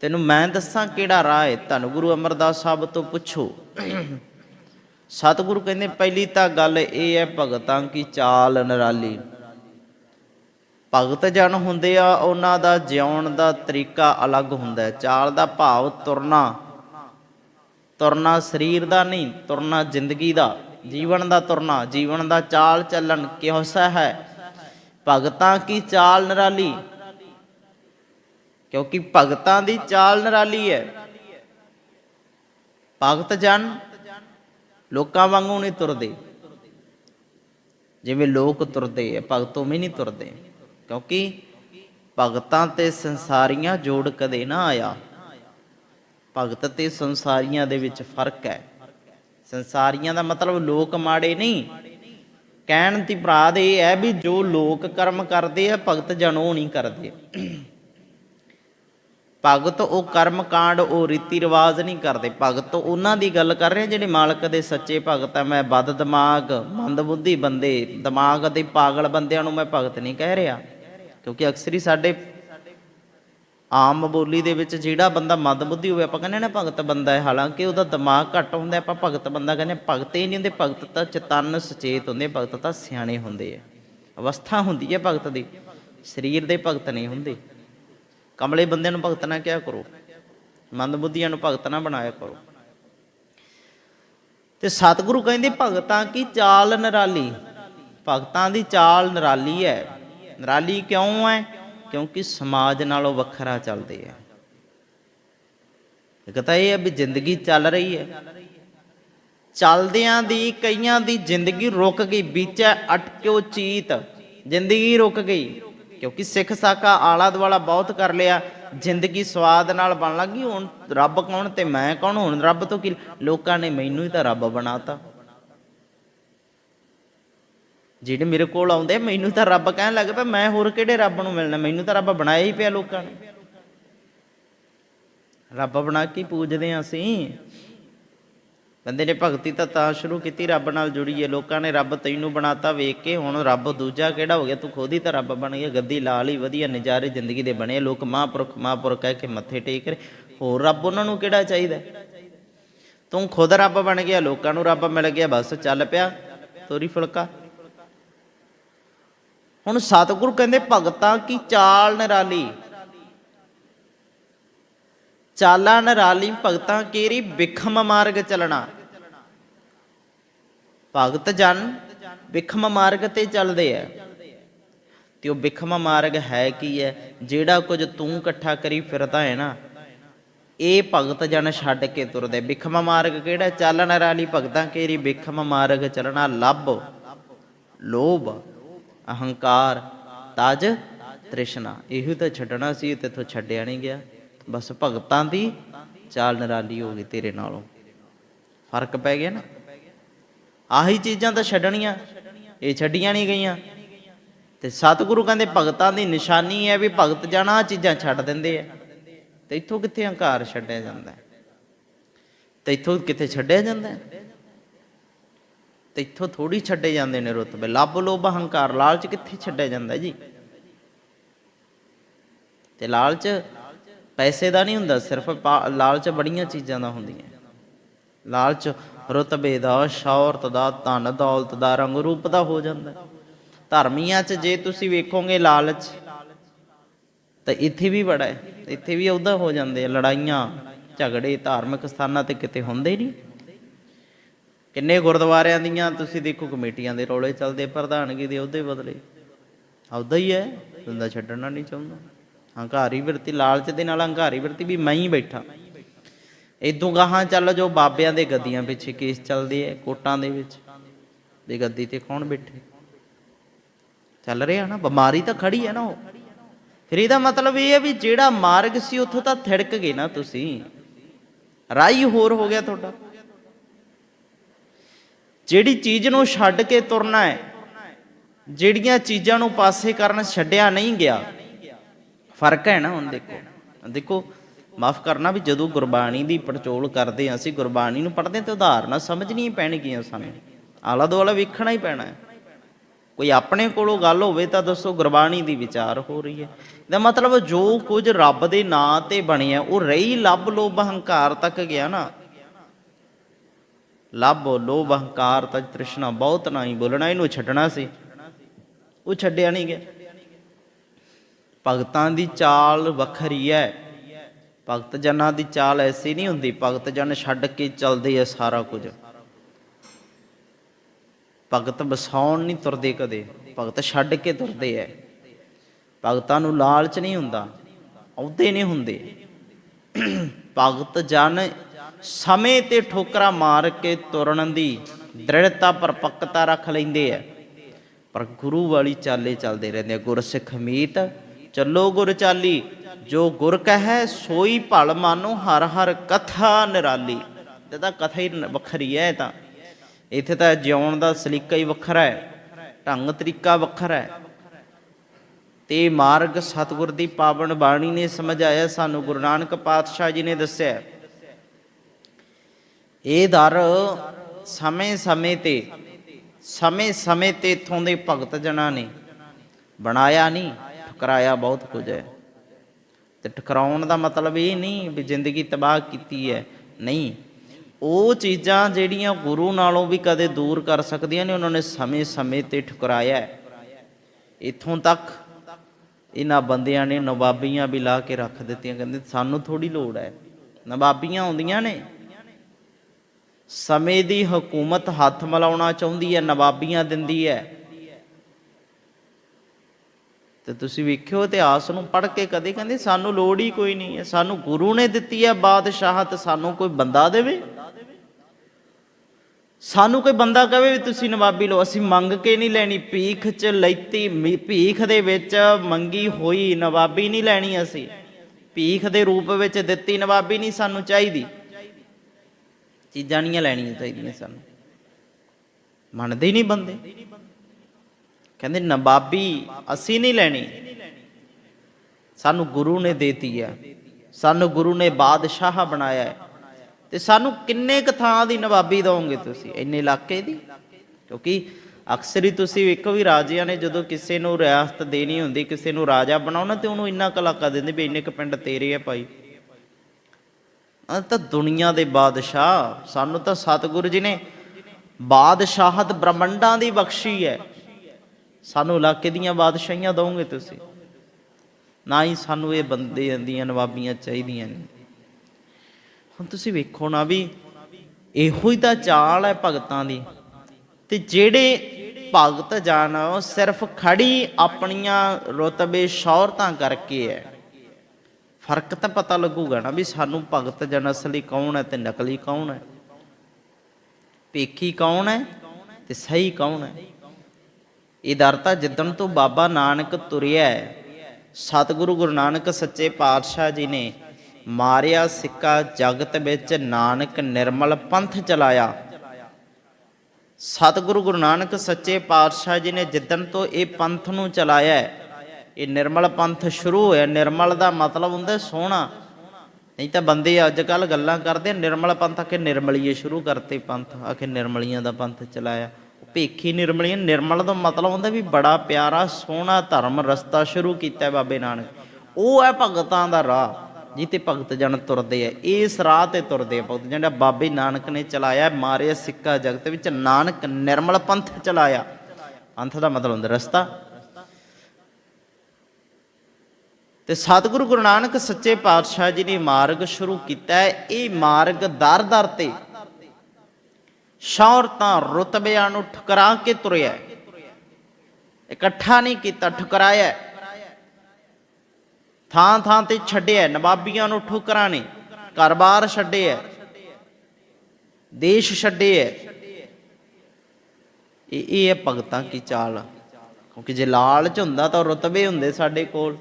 ਤੈਨੂੰ ਮੈਂ ਦੱਸਾਂ ਕਿਹੜਾ ਰਾਹ ਹੈ? ਧੰਨ ਗੁਰੂ ਅਮਰਦਾਸ ਸਾਹਿਬ ਤੋਂ ਪੁੱਛੋ। ਸਤਿਗੁਰੂ ਕਹਿੰਦੇ, ਪਹਿਲੀ ਤਾਂ ਗੱਲ ਇਹ ਹੈ ਭਗਤਾਂ ਕੀ ਚਾਲ ਨਿਰਾਲੀ। ਭਗਤ ਜਨ ਹੁੰਦੇ ਆ, ਉਹਨਾਂ ਦਾ ਜਿਉਣ ਦਾ ਤਰੀਕਾ ਅਲੱਗ ਹੁੰਦਾ ਹੈ। ਚਾਲ ਦਾ ਭਾਵ ਤੁਰਨਾ। ਤੁਰਨਾ ਸਰੀਰ ਦਾ ਨਹੀਂ, ਤੁਰਨਾ ਜ਼ਿੰਦਗੀ ਦਾ। ਜੀਵਨ ਦਾ ਤੁਰਨਾ, ਜੀਵਨ ਦਾ ਚਾਲ ਚੱਲਣ ਕਿਹੋਸਾ ਹੈ? ਭਗਤਾਂ ਕੀ ਚਾਲ ਨਰਾਲੀ? ਕਿਉਂਕਿ ਭਗਤਾਂ ਦੀ ਚਾਲ ਨਿਰਾਲੀ ਹੈ। ਭਗਤ ਜਨ ਲੋਕਾਂ ਵਾਂਗੂ ਨਹੀਂ ਤੁਰਦੇ। ਜਿਵੇਂ ਲੋਕ ਤੁਰਦੇ ਆ ਭਗਤੋਂ ਵੀ ਨਹੀਂ ਤੁਰਦੇ। ਕਿਉਂਕਿ ਭਗਤਾਂ ਤੇ ਸੰਸਾਰੀਆਂ ਜੋੜ ਕਦੇ ਨਾ ਆਇਆ। ਭਗਤ ਤੇ ਸੰਸਾਰੀਆਂ ਦੇ ਵਿੱਚ ਫ਼ਰਕ ਹੈ। ਸੰਸਾਰੀਆਂ ਦਾ ਮਤਲਬ ਲੋਕ ਮਾੜੇ ਨਹੀਂ। ਕਹਿਣ ਦੀ ਭਰਾਦ ਇਹ ਹੈ ਵੀ ਜੋ ਲੋਕ ਕਰਮ ਕਰਦੇ ਆ, ਭਗਤ ਜਨ ਉਹ ਨਹੀਂ ਕਰਦੇ। ਭਗਤ ਉਹ ਕਰਮ ਕਾਂਡ, ਉਹ ਰੀਤੀ ਰਿਵਾਜ ਨਹੀਂ ਕਰਦੇ। ਭਗਤ ਉਹਨਾਂ ਦੀ ਗੱਲ ਕਰ ਰਹੇ ਜਿਹੜੇ ਮਾਲਕ ਦੇ ਸੱਚੇ ਭਗਤ ਆ। ਮੈਂ ਬਦ ਦਿਮਾਗ, ਮੰਦ ਬੁੱਧੀ ਬੰਦੇ, ਦਿਮਾਗ ਦੇ ਪਾਗਲ ਬੰਦਿਆਂ ਨੂੰ ਮੈਂ ਭਗਤ ਨਹੀਂ ਕਹਿ ਰਿਹਾ। ਕਿਉਂਕਿ ਅਕਸਰ ਹੀ ਸਾਡੇ ਆਮ ਬੋਲੀ ਦੇ ਵਿੱਚ ਜਿਹੜਾ ਬੰਦਾ ਮੰਦ ਬੁੱਧੀ ਹੋਵੇ, ਆਪਾਂ ਕਹਿੰਦੇ ਨਾ ਭਗਤ ਬੰਦਾ ਹੈ, ਹਾਲਾਂਕਿ ਉਹਦਾ ਦਿਮਾਗ ਘੱਟ ਹੁੰਦਾ, ਆਪਾਂ ਭਗਤ ਬੰਦਾ ਕਹਿੰਦੇ ਭਗਤ ਹੀ ਨਹੀਂ ਹੁੰਦੇ, ਭਗਤ ਤਾਂ ਚੇਤਨ ਸੁਚੇਤ ਹੁੰਦੇ, ਭਗਤ ਤਾਂ ਸਿਆਣੇ ਹੁੰਦੇ ਆ। ਅਵਸਥਾ ਹੁੰਦੀ ਹੈ ਭਗਤ ਦੀ, ਸਰੀਰ ਦੇ ਭਗਤ ਨਹੀਂ ਹੁੰਦੇ। ਕਮਲੇ ਬੰਦਿਆਂ ਨੂੰ ਭਗਤ ਨਾ ਕਿਹਾ ਕਰੋ ਮੰਦ ਬੁੱਧੀਆਂ ਨੂੰ ਭਗਤ ਨਾ ਬਣਾਇਆ ਕਰੋ। ਤੇ ਸਤਿਗੁਰੂ ਕਹਿੰਦੇ ਭਗਤਾਂ ਕੀ ਚਾਲ ਨਰਾਲੀ? ਭਗਤਾਂ ਦੀ ਚਾਲ ਨਿਰਾਲੀ ਹੈ। ਨਿਰਾਲੀ ਕਿਉਂ ਹੈ? ਕਿਉਂਕਿ ਸਮਾਜ ਨਾਲੋਂ ਵੱਖਰਾ ਚੱਲਦੇ ਆ। ਇੱਕ ਤਾਂ ਇਹ ਹੈ ਵੀ ਜ਼ਿੰਦਗੀ ਚੱਲ ਰਹੀ ਹੈ। ਚੱਲਦਿਆਂ ਦੀ, ਕਈਆਂ ਦੀ ਜ਼ਿੰਦਗੀ ਰੁਕ ਗਈ, ਵਿੱਚ ਅਟਕਿਓ ਚੀਤ। ਜ਼ਿੰਦਗੀ ਰੁਕ ਗਈ, ਕਿਉਂਕਿ ਸਿੱਖ ਸਾਕਾ ਆਲਾ ਦੁਆਲਾ ਬਹੁਤ ਕਰ ਲਿਆ। ਜ਼ਿੰਦਗੀ ਸਵਾਦ ਨਾਲ ਬਣ ਲੱਗੀ, ਹੁਣ ਰੱਬ ਕੌਣ ਤੇ ਮੈਂ ਕੌਣ? ਹੁਣ ਰੱਬ ਤੋਂ ਕੀ? ਲੋਕਾਂ ਨੇ ਮੈਨੂੰ ਹੀ ਤਾਂ ਰੱਬ ਬਣਾਤਾ। ਜਿਹੜੇ ਮੇਰੇ ਕੋਲ ਆਉਂਦੇ ਮੈਨੂੰ ਤਾਂ ਰੱਬ ਕਹਿਣ ਲੱਗ ਪਿਆ, ਮੈਂ ਹੋਰ ਕਿਹੜੇ ਰੱਬ ਨੂੰ ਮਿਲਣਾ? ਮੈਨੂੰ ਤਾਂ ਰੱਬ ਬਣਾਇਆ ਹੀ ਪਿਆ ਲੋਕਾਂ ਨੇ। ਰੱਬ ਬਣਾ ਕੇ ਪੂਜਦੇ ਹਾਂ ਅਸੀਂ। ਬੰਦੇ ਨੇ ਭਗਤੀ ਤਾਂ ਤਾਂ ਸ਼ੁਰੂ ਕੀਤੀ, ਰੱਬ ਨਾਲ ਜੁੜੀ ਹੈ। ਲੋਕਾਂ ਨੇ ਰੱਬ ਤੈਨੂੰ ਬਣਾਤਾ ਵੇਖ ਕੇ, ਹੁਣ ਰੱਬ ਦੂਜਾ ਕਿਹੜਾ ਹੋ ਗਿਆ? ਤੂੰ ਖੁਦ ਹੀ ਤਾਂ ਰੱਬ ਬਣ ਗਿਆ। ਗੱਦੀ ਲਾ ਲਈ ਵਧੀਆ, ਨਜ਼ਾਰੇ ਜ਼ਿੰਦਗੀ ਦੇ ਬਣੇ ਲੋਕ ਮਹਾਂਪੁਰਖ ਮਹਾਂਪੁਰਖ ਕਹਿ ਕੇ ਮੱਥੇ ਟੇਕ ਰਹੇ। ਹੋਰ ਰੱਬ ਉਹਨਾਂ ਨੂੰ ਕਿਹੜਾ ਚਾਹੀਦਾ? ਤੂੰ ਖੁਦ ਰੱਬ ਬਣ ਗਿਆ, ਲੋਕਾਂ ਨੂੰ ਰੱਬ ਮਿਲ ਗਿਆ। ਬਸ ਚੱਲ ਪਿਆ, ਤੋਰੀ ਫੁਲਕਾ। ਹੁਣ ਸਤਿਗੁਰੂ ਕਹਿੰਦੇ, ਭਗਤਾਂ ਕੀ ਚਾਲ ਨਿਰਾਲੀ? ਚਾਲਾਂ ਨਿਰਾਲੀ, ਭਗਤਾਂ ਕੇਰੀ ਵਿਖਮ ਮਾਰਗ ਚੱਲਣਾ। ਭਗਤ ਜਨ ਵਿਖਮ ਮਾਰਗ ਤੇ ਚੱਲਦੇ ਆ ਤੇ ਉਹ ਵਿਖਮ ਮਾਰਗ ਹੈ ਕੀ ਹੈ ਜਿਹੜਾ ਕੁਝ ਤੂੰ ਇਕੱਠਾ ਕਰੀ ਫਿਰਦਾ ਹੈ ਨਾ, ਇਹ ਭਗਤ ਜਨ ਛੱਡ ਕੇ ਤੁਰਦੇ। ਵਿਖਮ ਮਾਰਗ ਕਿਹੜਾ? ਚਾਲਣ ਰਾਲੀ ਭਗਤਾਂ ਕੇਰੀ ਵਿਖਮ ਮਾਰਗ ਚਲਣਾ। ਲੱਭ, ਲੋਭ ਅਹੰਕਾਰ, ਤਜ, ਤ੍ਰਿਸ਼ਨਾ। ਇਹੋ ਤਾਂ ਛੱਡਣਾ ਸੀ ਤੇ ਤੂੰ ਛੱਡਿਆ ਨਹੀਂ ਗਿਆ। ਬਸ ਭਗਤਾਂ ਦੀ ਚਾਲ ਨਰਾਲੀ ਹੋ ਗਈ ਤੇਰੇ ਨਾਲੋਂ। ਫ਼ਰਕ ਪੈ ਗਿਆ ਨਾ। ਆਹੀ ਚੀਜ਼ਾਂ ਤਾਂ ਛੱਡਣੀਆਂ। ਇਹ ਛੱਡੀਆਂ ਨਹੀਂ ਗਈਆਂ। ਤੇ ਸਤਿਗੁਰੂ ਕਹਿੰਦੇ ਭਗਤਾਂ ਦੀ ਨਿਸ਼ਾਨੀ ਹੈ ਵੀ ਭਗਤ ਜਾਣਾ, ਆਹ ਚੀਜ਼ਾਂ ਛੱਡ ਦਿੰਦੇ ਆ। ਤੇ ਇੱਥੋਂ ਕਿੱਥੇ ਹੰਕਾਰ ਛੱਡਿਆ ਜਾਂਦਾ? ਤੇ ਇੱਥੋਂ ਕਿੱਥੇ ਛੱਡਿਆ ਜਾਂਦਾ? ਹੈ? ਤੇ ਇੱਥੋਂ ਥੋੜੀ ਛੱਡੇ ਜਾਂਦੇ ਨੇ ਰੁਤਬੇ। ਲੱਭ ਲੋਭ ਹੰਕਾਰ ਲਾਲਚ ਕਿੱਥੇ ਛੱਡਿਆ ਜਾਂਦਾ ਜੀ? ਤੇ ਲਾਲਚ ਪੈਸੇ ਦਾ ਨਹੀਂ ਹੁੰਦਾ, ਸਿਰਫ ਲਾਲਚ ਬੜੀਆਂ ਚੀਜ਼ਾਂ ਦਾ ਹੁੰਦੀਆਂ। ਲਾਲਚ ਰੁਤਬੇ ਦਾ, ਸ਼ੌਹਰਤ ਦਾ, ਧਨ ਦੌਲਤ ਦਾ, ਰੰਗ ਰੂਪ ਦਾ ਹੋ ਜਾਂਦਾ। ਧਰਮੀਆਂ 'ਚ ਜੇ ਤੁਸੀਂ ਵੇਖੋਗੇ ਲਾਲਚ, ਤਾਂ ਇੱਥੇ ਵੀ ਬੜਾ ਹੈ। ਇੱਥੇ ਵੀ ਉਹਦਾ ਹੋ ਜਾਂਦੇ ਲੜਾਈਆਂ, ਝਗੜੇ, ਧਾਰਮਿਕ ਸਥਾਨਾਂ ਤੇ ਕਿਤੇ ਹੁੰਦੇ ਨਹੀਂ। ਕਿੰਨੇ ਗੁਰਦੁਆਰਿਆਂ ਦੀਆਂ ਤੁਸੀਂ ਦੇਖੋ ਕਮੇਟੀਆਂ ਦੇ ਰੌਲੇ ਚੱਲਦੇ, ਪ੍ਰਧਾਨਗੀ ਦੇ ਉਹਦੇ ਬਦਲੇ। ਆਉਦਾ ਹੀ ਹੈ, ਬੰਦਾ ਛੱਡਣਾ ਨਹੀਂ ਚਾਹੁੰਦਾ। ਹੰਕਾਰੀ ਵਰਤੀ, ਲਾਲਚ ਦੇ ਨਾਲ ਹੰਕਾਰੀ ਵਰਤੀ ਵੀ ਮੈਂ ਹੀ ਬੈਠਾ। ਇਦੋਂ ਗਾਹਾਂ ਚੱਲ ਜੋ ਬਾਬਿਆਂ ਦੇ ਗੱਦੀਆਂ ਪਿੱਛੇ ਕੇਸ ਚੱਲਦੇ ਐ ਕੋਟਾਂ ਦੇ ਵਿੱਚ। ਵੀ ਗੱਦੀ ਤੇ ਕੌਣ ਬੈਠੇ? ਚੱਲ ਰਿਹਾ ਨਾ, ਬਿਮਾਰੀ ਤਾਂ ਖੜੀ ਹੈ ਨਾ ਉਹ। ਫਿਰ ਇਹਦਾ ਮਤਲਬ ਇਹ ਹੈ ਵੀ ਜਿਹੜਾ ਮਾਰਗ ਸੀ, ਉੱਥੋਂ ਤਾਂ ਥਿੜਕ ਗਏ ਨਾ ਤੁਸੀਂ। ਰਾਈ ਹੋਰ ਹੋ ਗਿਆ ਤੁਹਾਡਾ। ਜਿਹੜੀ ਚੀਜ਼ ਨੂੰ ਛੱਡ ਕੇ ਤੁਰਨਾ ਹੈ, ਜਿਹੜੀਆਂ ਚੀਜ਼ਾਂ ਨੂੰ ਪਾਸੇ ਕਰਨ ਛੱਡਿਆ ਨਹੀਂ ਗਿਆ, ਫ਼ਰਕ ਹੈ ਨਾ ਹੁਣ ਦੇਖੋ। ਦੇਖੋ, ਮਾਫ ਕਰਨਾ ਵੀ ਜਦੋਂ ਗੁਰਬਾਣੀ ਦੀ ਪੜਚੋਲ ਕਰਦੇ ਹਾਂ ਅਸੀਂ, ਗੁਰਬਾਣੀ ਨੂੰ ਪੜ੍ਹਦੇ ਤੇ ਉਦਾਹਰਨਾਂ ਸਮਝਣੀਆਂ ਪੈਣਗੀਆਂ ਸਾਨੂੰ। ਆਲਾ ਦੁਆਲਾ ਵੇਖਣਾ ਹੀ ਪੈਣਾ ਹੈ। ਕੋਈ ਆਪਣੇ ਕੋਲੋਂ ਗੱਲ ਹੋਵੇ ਤਾਂ ਦੱਸੋ ਗੁਰਬਾਣੀ ਦੀ ਵਿਚਾਰ ਹੋ ਰਹੀ ਹੈ। ਇਹਦਾ ਮਤਲਬ ਜੋ ਕੁਝ ਰੱਬ ਦੇ ਨਾਂ ਤੇ ਬਣਿਆ, ਉਹ ਰਹੀ ਲੱਭ ਲੋਭ ਹੰਕਾਰ ਤੱਕ ਗਿਆ ਨਾ। ਲੱਭ ਲੋਭ ਅਹੰਕਾਰ ਤਜ ਤ੍ਰਿਸ਼ਨਾ, ਬਹੁਤ ਨਹੀਂ ਬੋਲਣਾ, ਇਹਨੂੰ ਛੱਡਣਾ ਸੀ। ਉਹ ਛੱਡਿਆ ਨਹੀਂ ਗਿਆ। ਭਗਤਾਂ ਦੀ ਚਾਲ ਵੱਖਰੀ ਹੈ ਭਗਤ ਜਨਾਂ ਦੀ ਚਾਲ ਐਸੀ ਨਹੀਂ ਹੁੰਦੀ, ਭਗਤ ਜਨ ਛੱਡ ਕੇ ਚੱਲਦੇ ਆ ਸਾਰਾ ਕੁਝ। ਭਗਤ ਵਸਾਉਣ ਨਹੀਂ ਤੁਰਦੇ ਕਦੇ, ਭਗਤ ਛੱਡ ਕੇ ਤੁਰਦੇ ਐ। ਭਗਤਾਂ ਨੂੰ ਲਾਲਚ ਨਹੀਂ ਹੁੰਦਾ ਅਹੁਦੇ ਨਹੀਂ ਹੁੰਦੇ। ਭਗਤ ਜਨ ਸਮੇਂ ਤੇ ਠੋਕਰਾਂ ਮਾਰ ਕੇ ਤੁਰਨ ਦੀ ਦ੍ਰਿੜਤਾ ਪਰਪੱਕਤਾ ਰੱਖ ਲੈਂਦੇ ਐ ਪਰ ਗੁਰੂ ਵਾਲੀ ਚਾਲੇ ਚੱਲਦੇ ਰਹਿੰਦੇ ਆ। ਗੁਰਸਿੱਖ ਮੀਤ, ਚੱਲੋ ਗੁਰ ਚਾਲੀ, ਜੋ ਗੁਰ ਕਹੈ ਸੋਈ ਭਲ ਮਾਨੋ, ਹਰ ਹਰ ਕਥਾ ਨਿਰਾਲੀ। ਇਹ ਤਾਂ ਕਥਾ ਹੀ ਵੱਖਰੀ ਹੈ ਤਾਂ। ਇੱਥੇ ਤਾਂ ਜਿਉਣ ਦਾ ਸਲੀਕਾ ਹੀ ਵੱਖਰਾ ਹੈ ਢੰਗ ਤਰੀਕਾ ਵੱਖਰਾ ਹੈ ਤੇ ਮਾਰਗ ਸਤਿਗੁਰ ਦੀ ਪਾਵਨ ਬਾਣੀ ਨੇ ਸਮਝਾਇਆ ਸਾਨੂੰ ਗੁਰੂ ਨਾਨਕ ਪਾਤਸ਼ਾਹ ਜੀ ਨੇ ਦੱਸਿਆ ਇਹ ਦਰ ਸਮੇਂ ਸਮੇਂ ਤੇ, ਸਮੇਂ ਸਮੇਂ ਤੇ ਇਥੋਂ ਦੇ ਭਗਤ ਜਨਾਂ ਨੇ ਬਣਾਇਆ ਨਹੀਂ, ਠੁਕਰਾਇਆ ਬਹੁਤ ਕੁਝ ਹੈ। ਤੇ ਠੁਕਰਾਉਣ ਦਾ ਮਤਲਬ ਇਹ ਨਹੀਂ ਵੀ ਜ਼ਿੰਦਗੀ ਤਬਾਹ ਕੀਤੀ ਹੈ, ਨਹੀਂ। ਉਹ ਚੀਜ਼ਾਂ ਜਿਹੜੀਆਂ ਗੁਰੂ ਨਾਲੋਂ ਵੀ ਕਦੇ ਦੂਰ ਕਰ ਸਕਦੀਆਂ ਨੇ, ਉਹਨਾਂ ਨੇ ਸਮੇਂ-ਸਮੇਂ ਤੇ ਠੁਕਰਾਇਆ ਹੈ। ਇਥੋਂ ਤੱਕ ਇਹਨਾਂ ਬੰਦਿਆਂ ਨੇ ਨਵਾਬੀਆਂ ਵੀ ਲਾ ਕੇ ਰੱਖ ਦਿੱਤੀਆਂ, ਕਹਿੰਦੇ ਸਾਨੂੰ ਥੋੜੀ ਲੋੜ ਹੈ। ਨਵਾਬੀਆਂ ਆਉਂਦੀਆਂ ਨੇ ਸਮੇਂ ਦੀ ਹਕੂਮਤ ਹੱਥ ਮਿਲਾਉਣਾ ਚਾਹੁੰਦੀ ਹੈ, ਨਵਾਬੀਆਂ ਦਿੰਦੀ ਹੈ। ਤੇ ਤੁਸੀਂ ਵੇਖਿਓ ਇਤਿਹਾਸ ਨੂੰ ਪੜ੍ਹ ਕੇ ਕਦੇ ਕਹਿੰਦੇ ਸਾਨੂੰ ਲੋੜ ਹੀ ਕੋਈ ਨਹੀਂ ਹੈ, ਸਾਨੂੰ ਗੁਰੂ ਨੇ ਦਿੱਤੀ ਹੈ ਬਾਦਸ਼ਾਹਤ ਸਾਨੂੰ ਕੋਈ ਬੰਦਾ ਦੇਵੇ। ਸਾਨੂੰ ਕੋਈ ਬੰਦਾ ਕਹੇ ਵੀ ਤੁਸੀਂ ਨਵਾਬੀ ਲਓ, ਅਸੀਂ ਮੰਗ ਕੇ ਨਹੀਂ ਲੈਣੀ, ਭੀਖ ਚ ਲੈਤੀ ਭੀਖ ਦੇ ਵਿੱਚ ਮੰਗੀ ਹੋਈ ਨਵਾਬੀ ਨਹੀਂ ਲੈਣੀ ਅਸੀਂ। ਭੀਖ ਦੇ ਰੂਪ ਵਿੱਚ ਦਿੱਤੀ, ਨਵਾਬੀ ਨਹੀਂ ਸਾਨੂੰ ਚਾਹੀਦੀ। ਚੀਜ਼ਾਂ ਨਹੀਂ ਲੈਣੀਆਂ ਚਾਹੀਦੀਆਂ ਸਾਨੂੰ। ਮੰਨਦੇ ਹੀ ਨਹੀਂ ਬੰਦੇ। ਕਹਿੰਦੇ ਨਵਾਬੀ ਅਸੀਂ ਨਹੀਂ ਲੈਣੀ। ਸਾਨੂੰ ਗੁਰੂ ਨੇ ਦੇਤੀ ਹੈ। ਸਾਨੂੰ ਗੁਰੂ ਨੇ ਬਾਦਸ਼ਾਹ ਬਣਾਇਆ ਹੈ। ਤੇ ਸਾਨੂੰ ਕਿੰਨੇ ਕੁ ਥਾਂ ਦੀ ਨਵਾਬੀ ਦੋਗੇ ਤੁਸੀਂ? ਇੰਨੇ ਇਲਾਕੇ ਦੀ? ਕਿਉਂਕਿ ਅਕਸਰ ਹੀ ਤੁਸੀਂ ਵੇਖੋ ਵੀ ਰਾਜਿਆਂ ਨੇ ਜਦੋਂ ਕਿਸੇ ਨੂੰ ਰਿਆਸਤ ਦੇਣੀ ਹੁੰਦੀ, ਕਿਸੇ ਨੂੰ ਰਾਜਾ ਬਣਾਉਣਾ ਤੇ ਉਹਨੂੰ ਇੰਨਾ ਕੁ ਦਿੰਦੇ ਵੀ ਇੰਨੇ ਕੁ ਪਿੰਡ ਤੇਰੇ ਆ ਭਾਈ। ਆ ਤਾਂ ਦੁਨੀਆ ਦੇ ਬਾਦਸ਼ਾਹ, ਸਾਨੂੰ ਤਾਂ ਸਤਿਗੁਰੂ ਜੀ ਨੇ ਬਾਦਸ਼ਾਹਤ ਬ੍ਰਹਮੰਡਾਂ ਦੀ ਬਖਸ਼ੀ ਹੈ। ਸਾਨੂੰ ਇਲਾਕੇ ਦੀਆਂ ਬਾਦਸ਼ਾਹੀਆਂ ਦੋਗੇ ਤੁਸੀਂ। ਨਾ ਹੀ ਸਾਨੂੰ ਇਹ ਬੰਦੇ ਦੀਆਂ ਨਵਾਬੀਆਂ ਚਾਹੀਦੀਆਂ ਨੇ। ਹੁਣ ਤੁਸੀਂ ਵੇਖੋ ਨਾ ਵੀ ਇਹੋ ਹੀ ਤਾਂ ਚਾਲ ਹੈ ਭਗਤਾਂ ਦੀ। ਤੇ ਜਿਹੜੇ ਭਗਤ ਜਾਣ ਉਹ ਸਿਰਫ ਖੜੀ ਆਪਣੀਆਂ ਰੁਤਬੇ ਸ਼ੌਹਰਤਾਂ ਕਰਕੇ ਹੈ। ਫ਼ਰਕ ਤਾਂ ਪਤਾ ਲੱਗੂਗਾ ਨਾ ਵੀ ਸਾਨੂੰ ਭਗਤ ਜਨ ਅਸਲੀ ਕੌਣ ਹੈ ਤੇ ਨਕਲੀ ਕੌਣ ਹੈ? ਪੇਖੀ ਕੌਣ ਹੈ ਤੇ ਸਹੀ ਕੌਣ ਹੈ? ਇਹ ਦਰ ਤਾਂ ਜਿੱਦਣ ਤੋਂ ਬਾਬਾ ਨਾਨਕ ਤੁਰਿਆ ਹੈ ਸਤਿਗੁਰੂ ਗੁਰੂ ਨਾਨਕ ਸੱਚੇ ਪਾਤਸ਼ਾਹ ਜੀ ਨੇ ਮਾਰਿਆ ਸਿੱਕਾ ਜਗਤ ਵਿੱਚ ਨਾਨਕ ਨਿਰਮਲ ਪੰਥ ਚਲਾਇਆ। ਸਤਿਗੁਰੂ ਗੁਰੂ ਨਾਨਕ ਸੱਚੇ ਪਾਤਸ਼ਾਹ ਜੀ ਨੇ ਜਿੱਦਣ ਤੋਂ ਇਹ ਪੰਥ ਨੂੰ ਚਲਾਇਆ ਹੈ, ਇਹ ਨਿਰਮਲ ਪੰਥ ਸ਼ੁਰੂ ਹੋਇਆ। ਨਿਰਮਲ ਦਾ ਮਤਲਬ ਹੁੰਦਾ ਸੋਹਣਾ। ਨਹੀਂ ਤਾਂ ਬੰਦੇ ਅੱਜ ਕੱਲ ਗੱਲਾਂ ਕਰਦੇ ਨਿਰਮਲ ਪੰਥ ਆ ਕੇ ਨਿਰਮਲੀਏ ਸ਼ੁਰੂ ਕਰਤੇ ਪੰਥ ਆ ਨਿਰਮਲੀਆਂ ਦਾ ਪੰਥ ਚਲਾਇਆ। ਭੇਖੀ ਨਿਰਮਲੀਆਂ, ਨਿਰਮਲ ਦਾ ਮਤਲਬ ਹੁੰਦਾ ਵੀ ਬੜਾ ਪਿਆਰਾ, ਸੋਹਣਾ ਧਰਮ ਰਸਤਾ ਸ਼ੁਰੂ ਕੀਤਾ ਬਾਬੇ ਨਾਨਕ। ਉਹ ਹੈ ਭਗਤਾਂ ਦਾ ਰਾਹ ਜਿੱਤੇ ਭਗਤ ਜਨ ਤੁਰਦੇ ਆ। ਇਸ ਰਾਹ ਤੇ ਤੁਰਦੇ ਆ ਭਗਤ ਜਿਹੜਾ ਬਾਬੇ ਨਾਨਕ ਨੇ ਚਲਾਇਆ ਮਾਰੇ ਸਿੱਕਾ ਜਗਤ ਵਿੱਚ, ਨਾਨਕ ਨਿਰਮਲ ਪੰਥ ਚਲਾਇਆ। ਪੰਥ ਦਾ ਮਤਲਬ ਹੁੰਦਾ ਰਸਤਾ। ਤੇ ਸਤਿਗੁਰੂ ਗੁਰੂ ਨਾਨਕ ਸੱਚੇ ਪਾਤਸ਼ਾਹ ਜੀ ਨੇ ਮਾਰਗ ਸ਼ੁਰੂ ਕੀਤਾ ਹੈ। ਇਹ ਮਾਰਗ ਦਰ-ਦਰ ਤੇ ਸ਼ੌਹਰਤਾਂ ਰੁਤਬਿਆਂ ਨੂੰ ਠੁਕਰਾ ਕੇ ਤੁਰਿਆ ਇਕੱਠਾ ਨਹੀਂ ਕੀਤਾ, ਠੁਕਰਾਇਆ ਥਾਂ ਥਾਂ ਤੇ ਛੱਡਿਆ ਨਵਾਬੀਆਂ ਨੂੰ ਠੁਕਰਾਂ ਨੇ ਘਰ-ਬਾਰ ਛੱਡਿਆ ਦੇਸ਼ ਛੱਡਿਆ ਇਹ ਇਹ ਭਗਤਾਂ ਕੀ ਚਾਲ ਕਿਉਂਕਿ ਜੇ ਲਾਲਚ ਹੁੰਦਾ ਤਾਂ ਰੁਤਬੇ ਹੁੰਦੇ ਸਾਡੇ ਕੋਲ।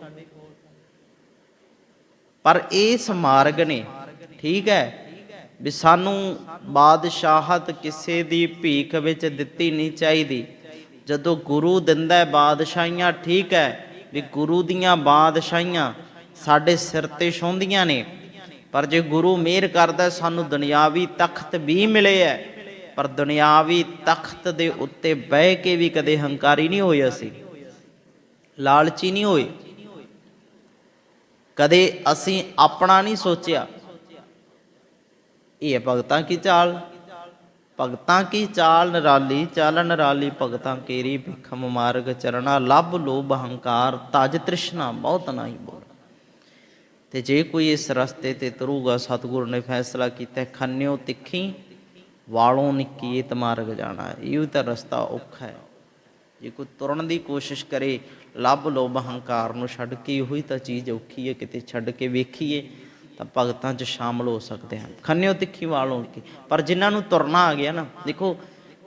ਪਰ ਇਹ ਸਮਾਰਗ ਨੇ, ਠੀਕ ਹੈ, ਵੀ ਸਾਨੂੰ ਬਾਦਸ਼ਾਹਤ ਕਿਸੇ ਦੀ ਭੀਖ ਵਿੱਚ ਦਿੱਤੀ ਨਹੀਂ ਚਾਹੀਦੀ। ਜਦੋਂ ਗੁਰੂ ਦਿੰਦਾ ਹੈ ਬਾਦਸ਼ਾਹੀਆਂ, ਠੀਕ ਹੈ, ਵੀ ਗੁਰੂ ਦੀਆਂ ਬਾਦਸ਼ਾਹੀਆਂ ਸਾਡੇ ਸਿਰ ਤੇ ਛੋਂਦੀਆਂ ਨੇ। ਪਰ ਜੇ ਗੁਰੂ ਮਿਹਰ ਕਰਦਾ ਸਾਨੂੰ ਦੁਨਿਆਵੀ ਤਖਤ ਵੀ ਮਿਲੇ ਹੈ। ਪਰ ਦੁਨਿਆਵੀ ਤਖਤ ਦੇ ਉੱਤੇ ਬਹਿ ਕੇ ਵੀ ਕਦੇ ਹੰਕਾਰੀ ਨਹੀਂ ਹੋਏ ਅਸੀਂ। ਲਾਲਚੀ ਨਹੀਂ ਹੋਏ। ਕਦੇ ਅਸੀਂ ਆਪਣਾ ਨਹੀਂ ਸੋਚਿਆ। ਇਹ ਭਗਤਾਂ ਕੀ ਚਾਲ? ਭਗਤਾਂ ਕੀ ਚਾਲ? ਨਰਾਲੀ ਚਾਲ ਨਰਾਲੀ ਭਗਤਾਂ ਕੇਰੀ ਭਿਖਮ ਮਾਰਗ ਚਰਣਾ, ਲੱਭ ਲੋਭ ਹੰਕਾਰ, ਤਜ ਤ੍ਰਿਸ਼ਨਾ, ਬਹੁਤ ਨਹੀਂ ਬੋਲ। ਤੇ ਜੇ ਕੋਈ ਇਸ ਰਸਤੇ ਤੇ ਤੁਰੂਗਾ, ਸਤਿਗੁਰੂ ਨੇ ਫੈਸਲਾ ਕੀਤਾ ਖੰਨਿਓ ਤਿੱਖੀ, ਵਾਲੋਂ ਨਿਕੀਤ ਮਾਰਗ ਜਾਣਾ ਇਹ ਤਾਂ ਰਸਤਾ ਔਖਾ ਹੈ। ਜੇ ਕੋਈ ਤੁਰਨ ਦੀ ਕੋਸ਼ਿਸ਼ ਕਰੇ ਲੱਭ ਲੋਭ ਹੰਕਾਰ ਨੂੰ, ਛੱਡ ਕੇ ਉਹੀ ਤਾਂ ਚੀਜ਼ ਔਖੀ ਹੈ, ਕਿਤੇ ਛੱਡ ਕੇ ਵੇਖੀਏ ਤਾਂ ਭਗਤਾਂ 'ਚ ਸ਼ਾਮਲ ਹੋ ਸਕਦੇ ਹਨ ਖੰਨਿਓ ਤਿੱਖੀ ਵਾਲੋਂ ਕੀ ਪਰ ਜਿਨ੍ਹਾਂ ਨੂੰ ਤੁਰਨਾ ਆ ਗਿਆ ਨਾ, ਦੇਖੋ,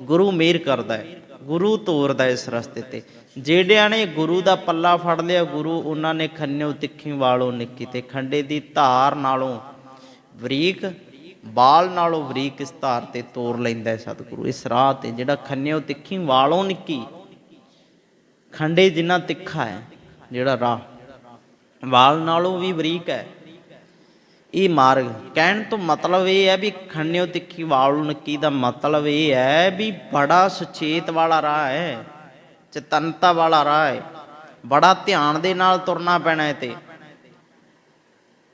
ਗੁਰੂ ਮਿਹਰ ਕਰਦਾ ਹੈ, ਗੁਰੂ ਤੋਰਦਾ ਇਸ ਰਸਤੇ ਤੇ। ਜਿਹੜਿਆਂ ਨੇ ਗੁਰੂ ਦਾ ਪੱਲਾ ਫੜ ਲਿਆ, ਗੁਰੂ ਉਹਨਾਂ ਨੇ ਖੰਨਿਓ ਤਿੱਖੀ ਵਾਲੋਂ ਨਿੱਕੀ ਤੇ ਖੰਡੇ ਦੀ ਧਾਰ ਨਾਲੋਂ ਬਰੀਕ ਬਾਲ ਨਾਲੋਂ ਬਰੀਕ ਇਸ ਧਾਰ ਤੇ ਤੋਰ ਲੈਂਦਾ ਹੈ ਸਤਿਗੁਰੂ। ਇਸ ਰਾਹ ਤੇ ਜਿਹੜਾ ਖੰਨਿਓ ਤਿੱਖੀ ਵਾਲੋਂ ਨਿੱਕੀ ਖੰਡੇ ਜਿੰਨਾ ਤਿੱਖਾ ਹੈ, ਜਿਹੜਾ ਰਾਹ। ਵਾਲ ਨਾਲੋਂ ਵੀ ਬਰੀਕ ਹੈ। ਇਹ ਮਾਰਗ। ਕਹਿਣ ਤੋਂ ਮਤਲਬ ਇਹ ਹੈ ਵੀ ਖੰਨਿਓ ਤਿੱਖੀ ਵਾਲ ਨੱਕੀ ਦਾ ਮਤਲਬ ਇਹ ਹੈ ਵੀ ਬੜਾ ਸੁਚੇਤ ਵਾਲਾ ਰਾਹ ਹੈ, ਚਤਨਤਾ ਵਾਲਾ ਰਾਹ ਹੈ। ਬੜਾ ਧਿਆਨ ਦੇ ਨਾਲ ਤੁਰਨਾ ਪੈਣਾ ਹੈ ਤੇ।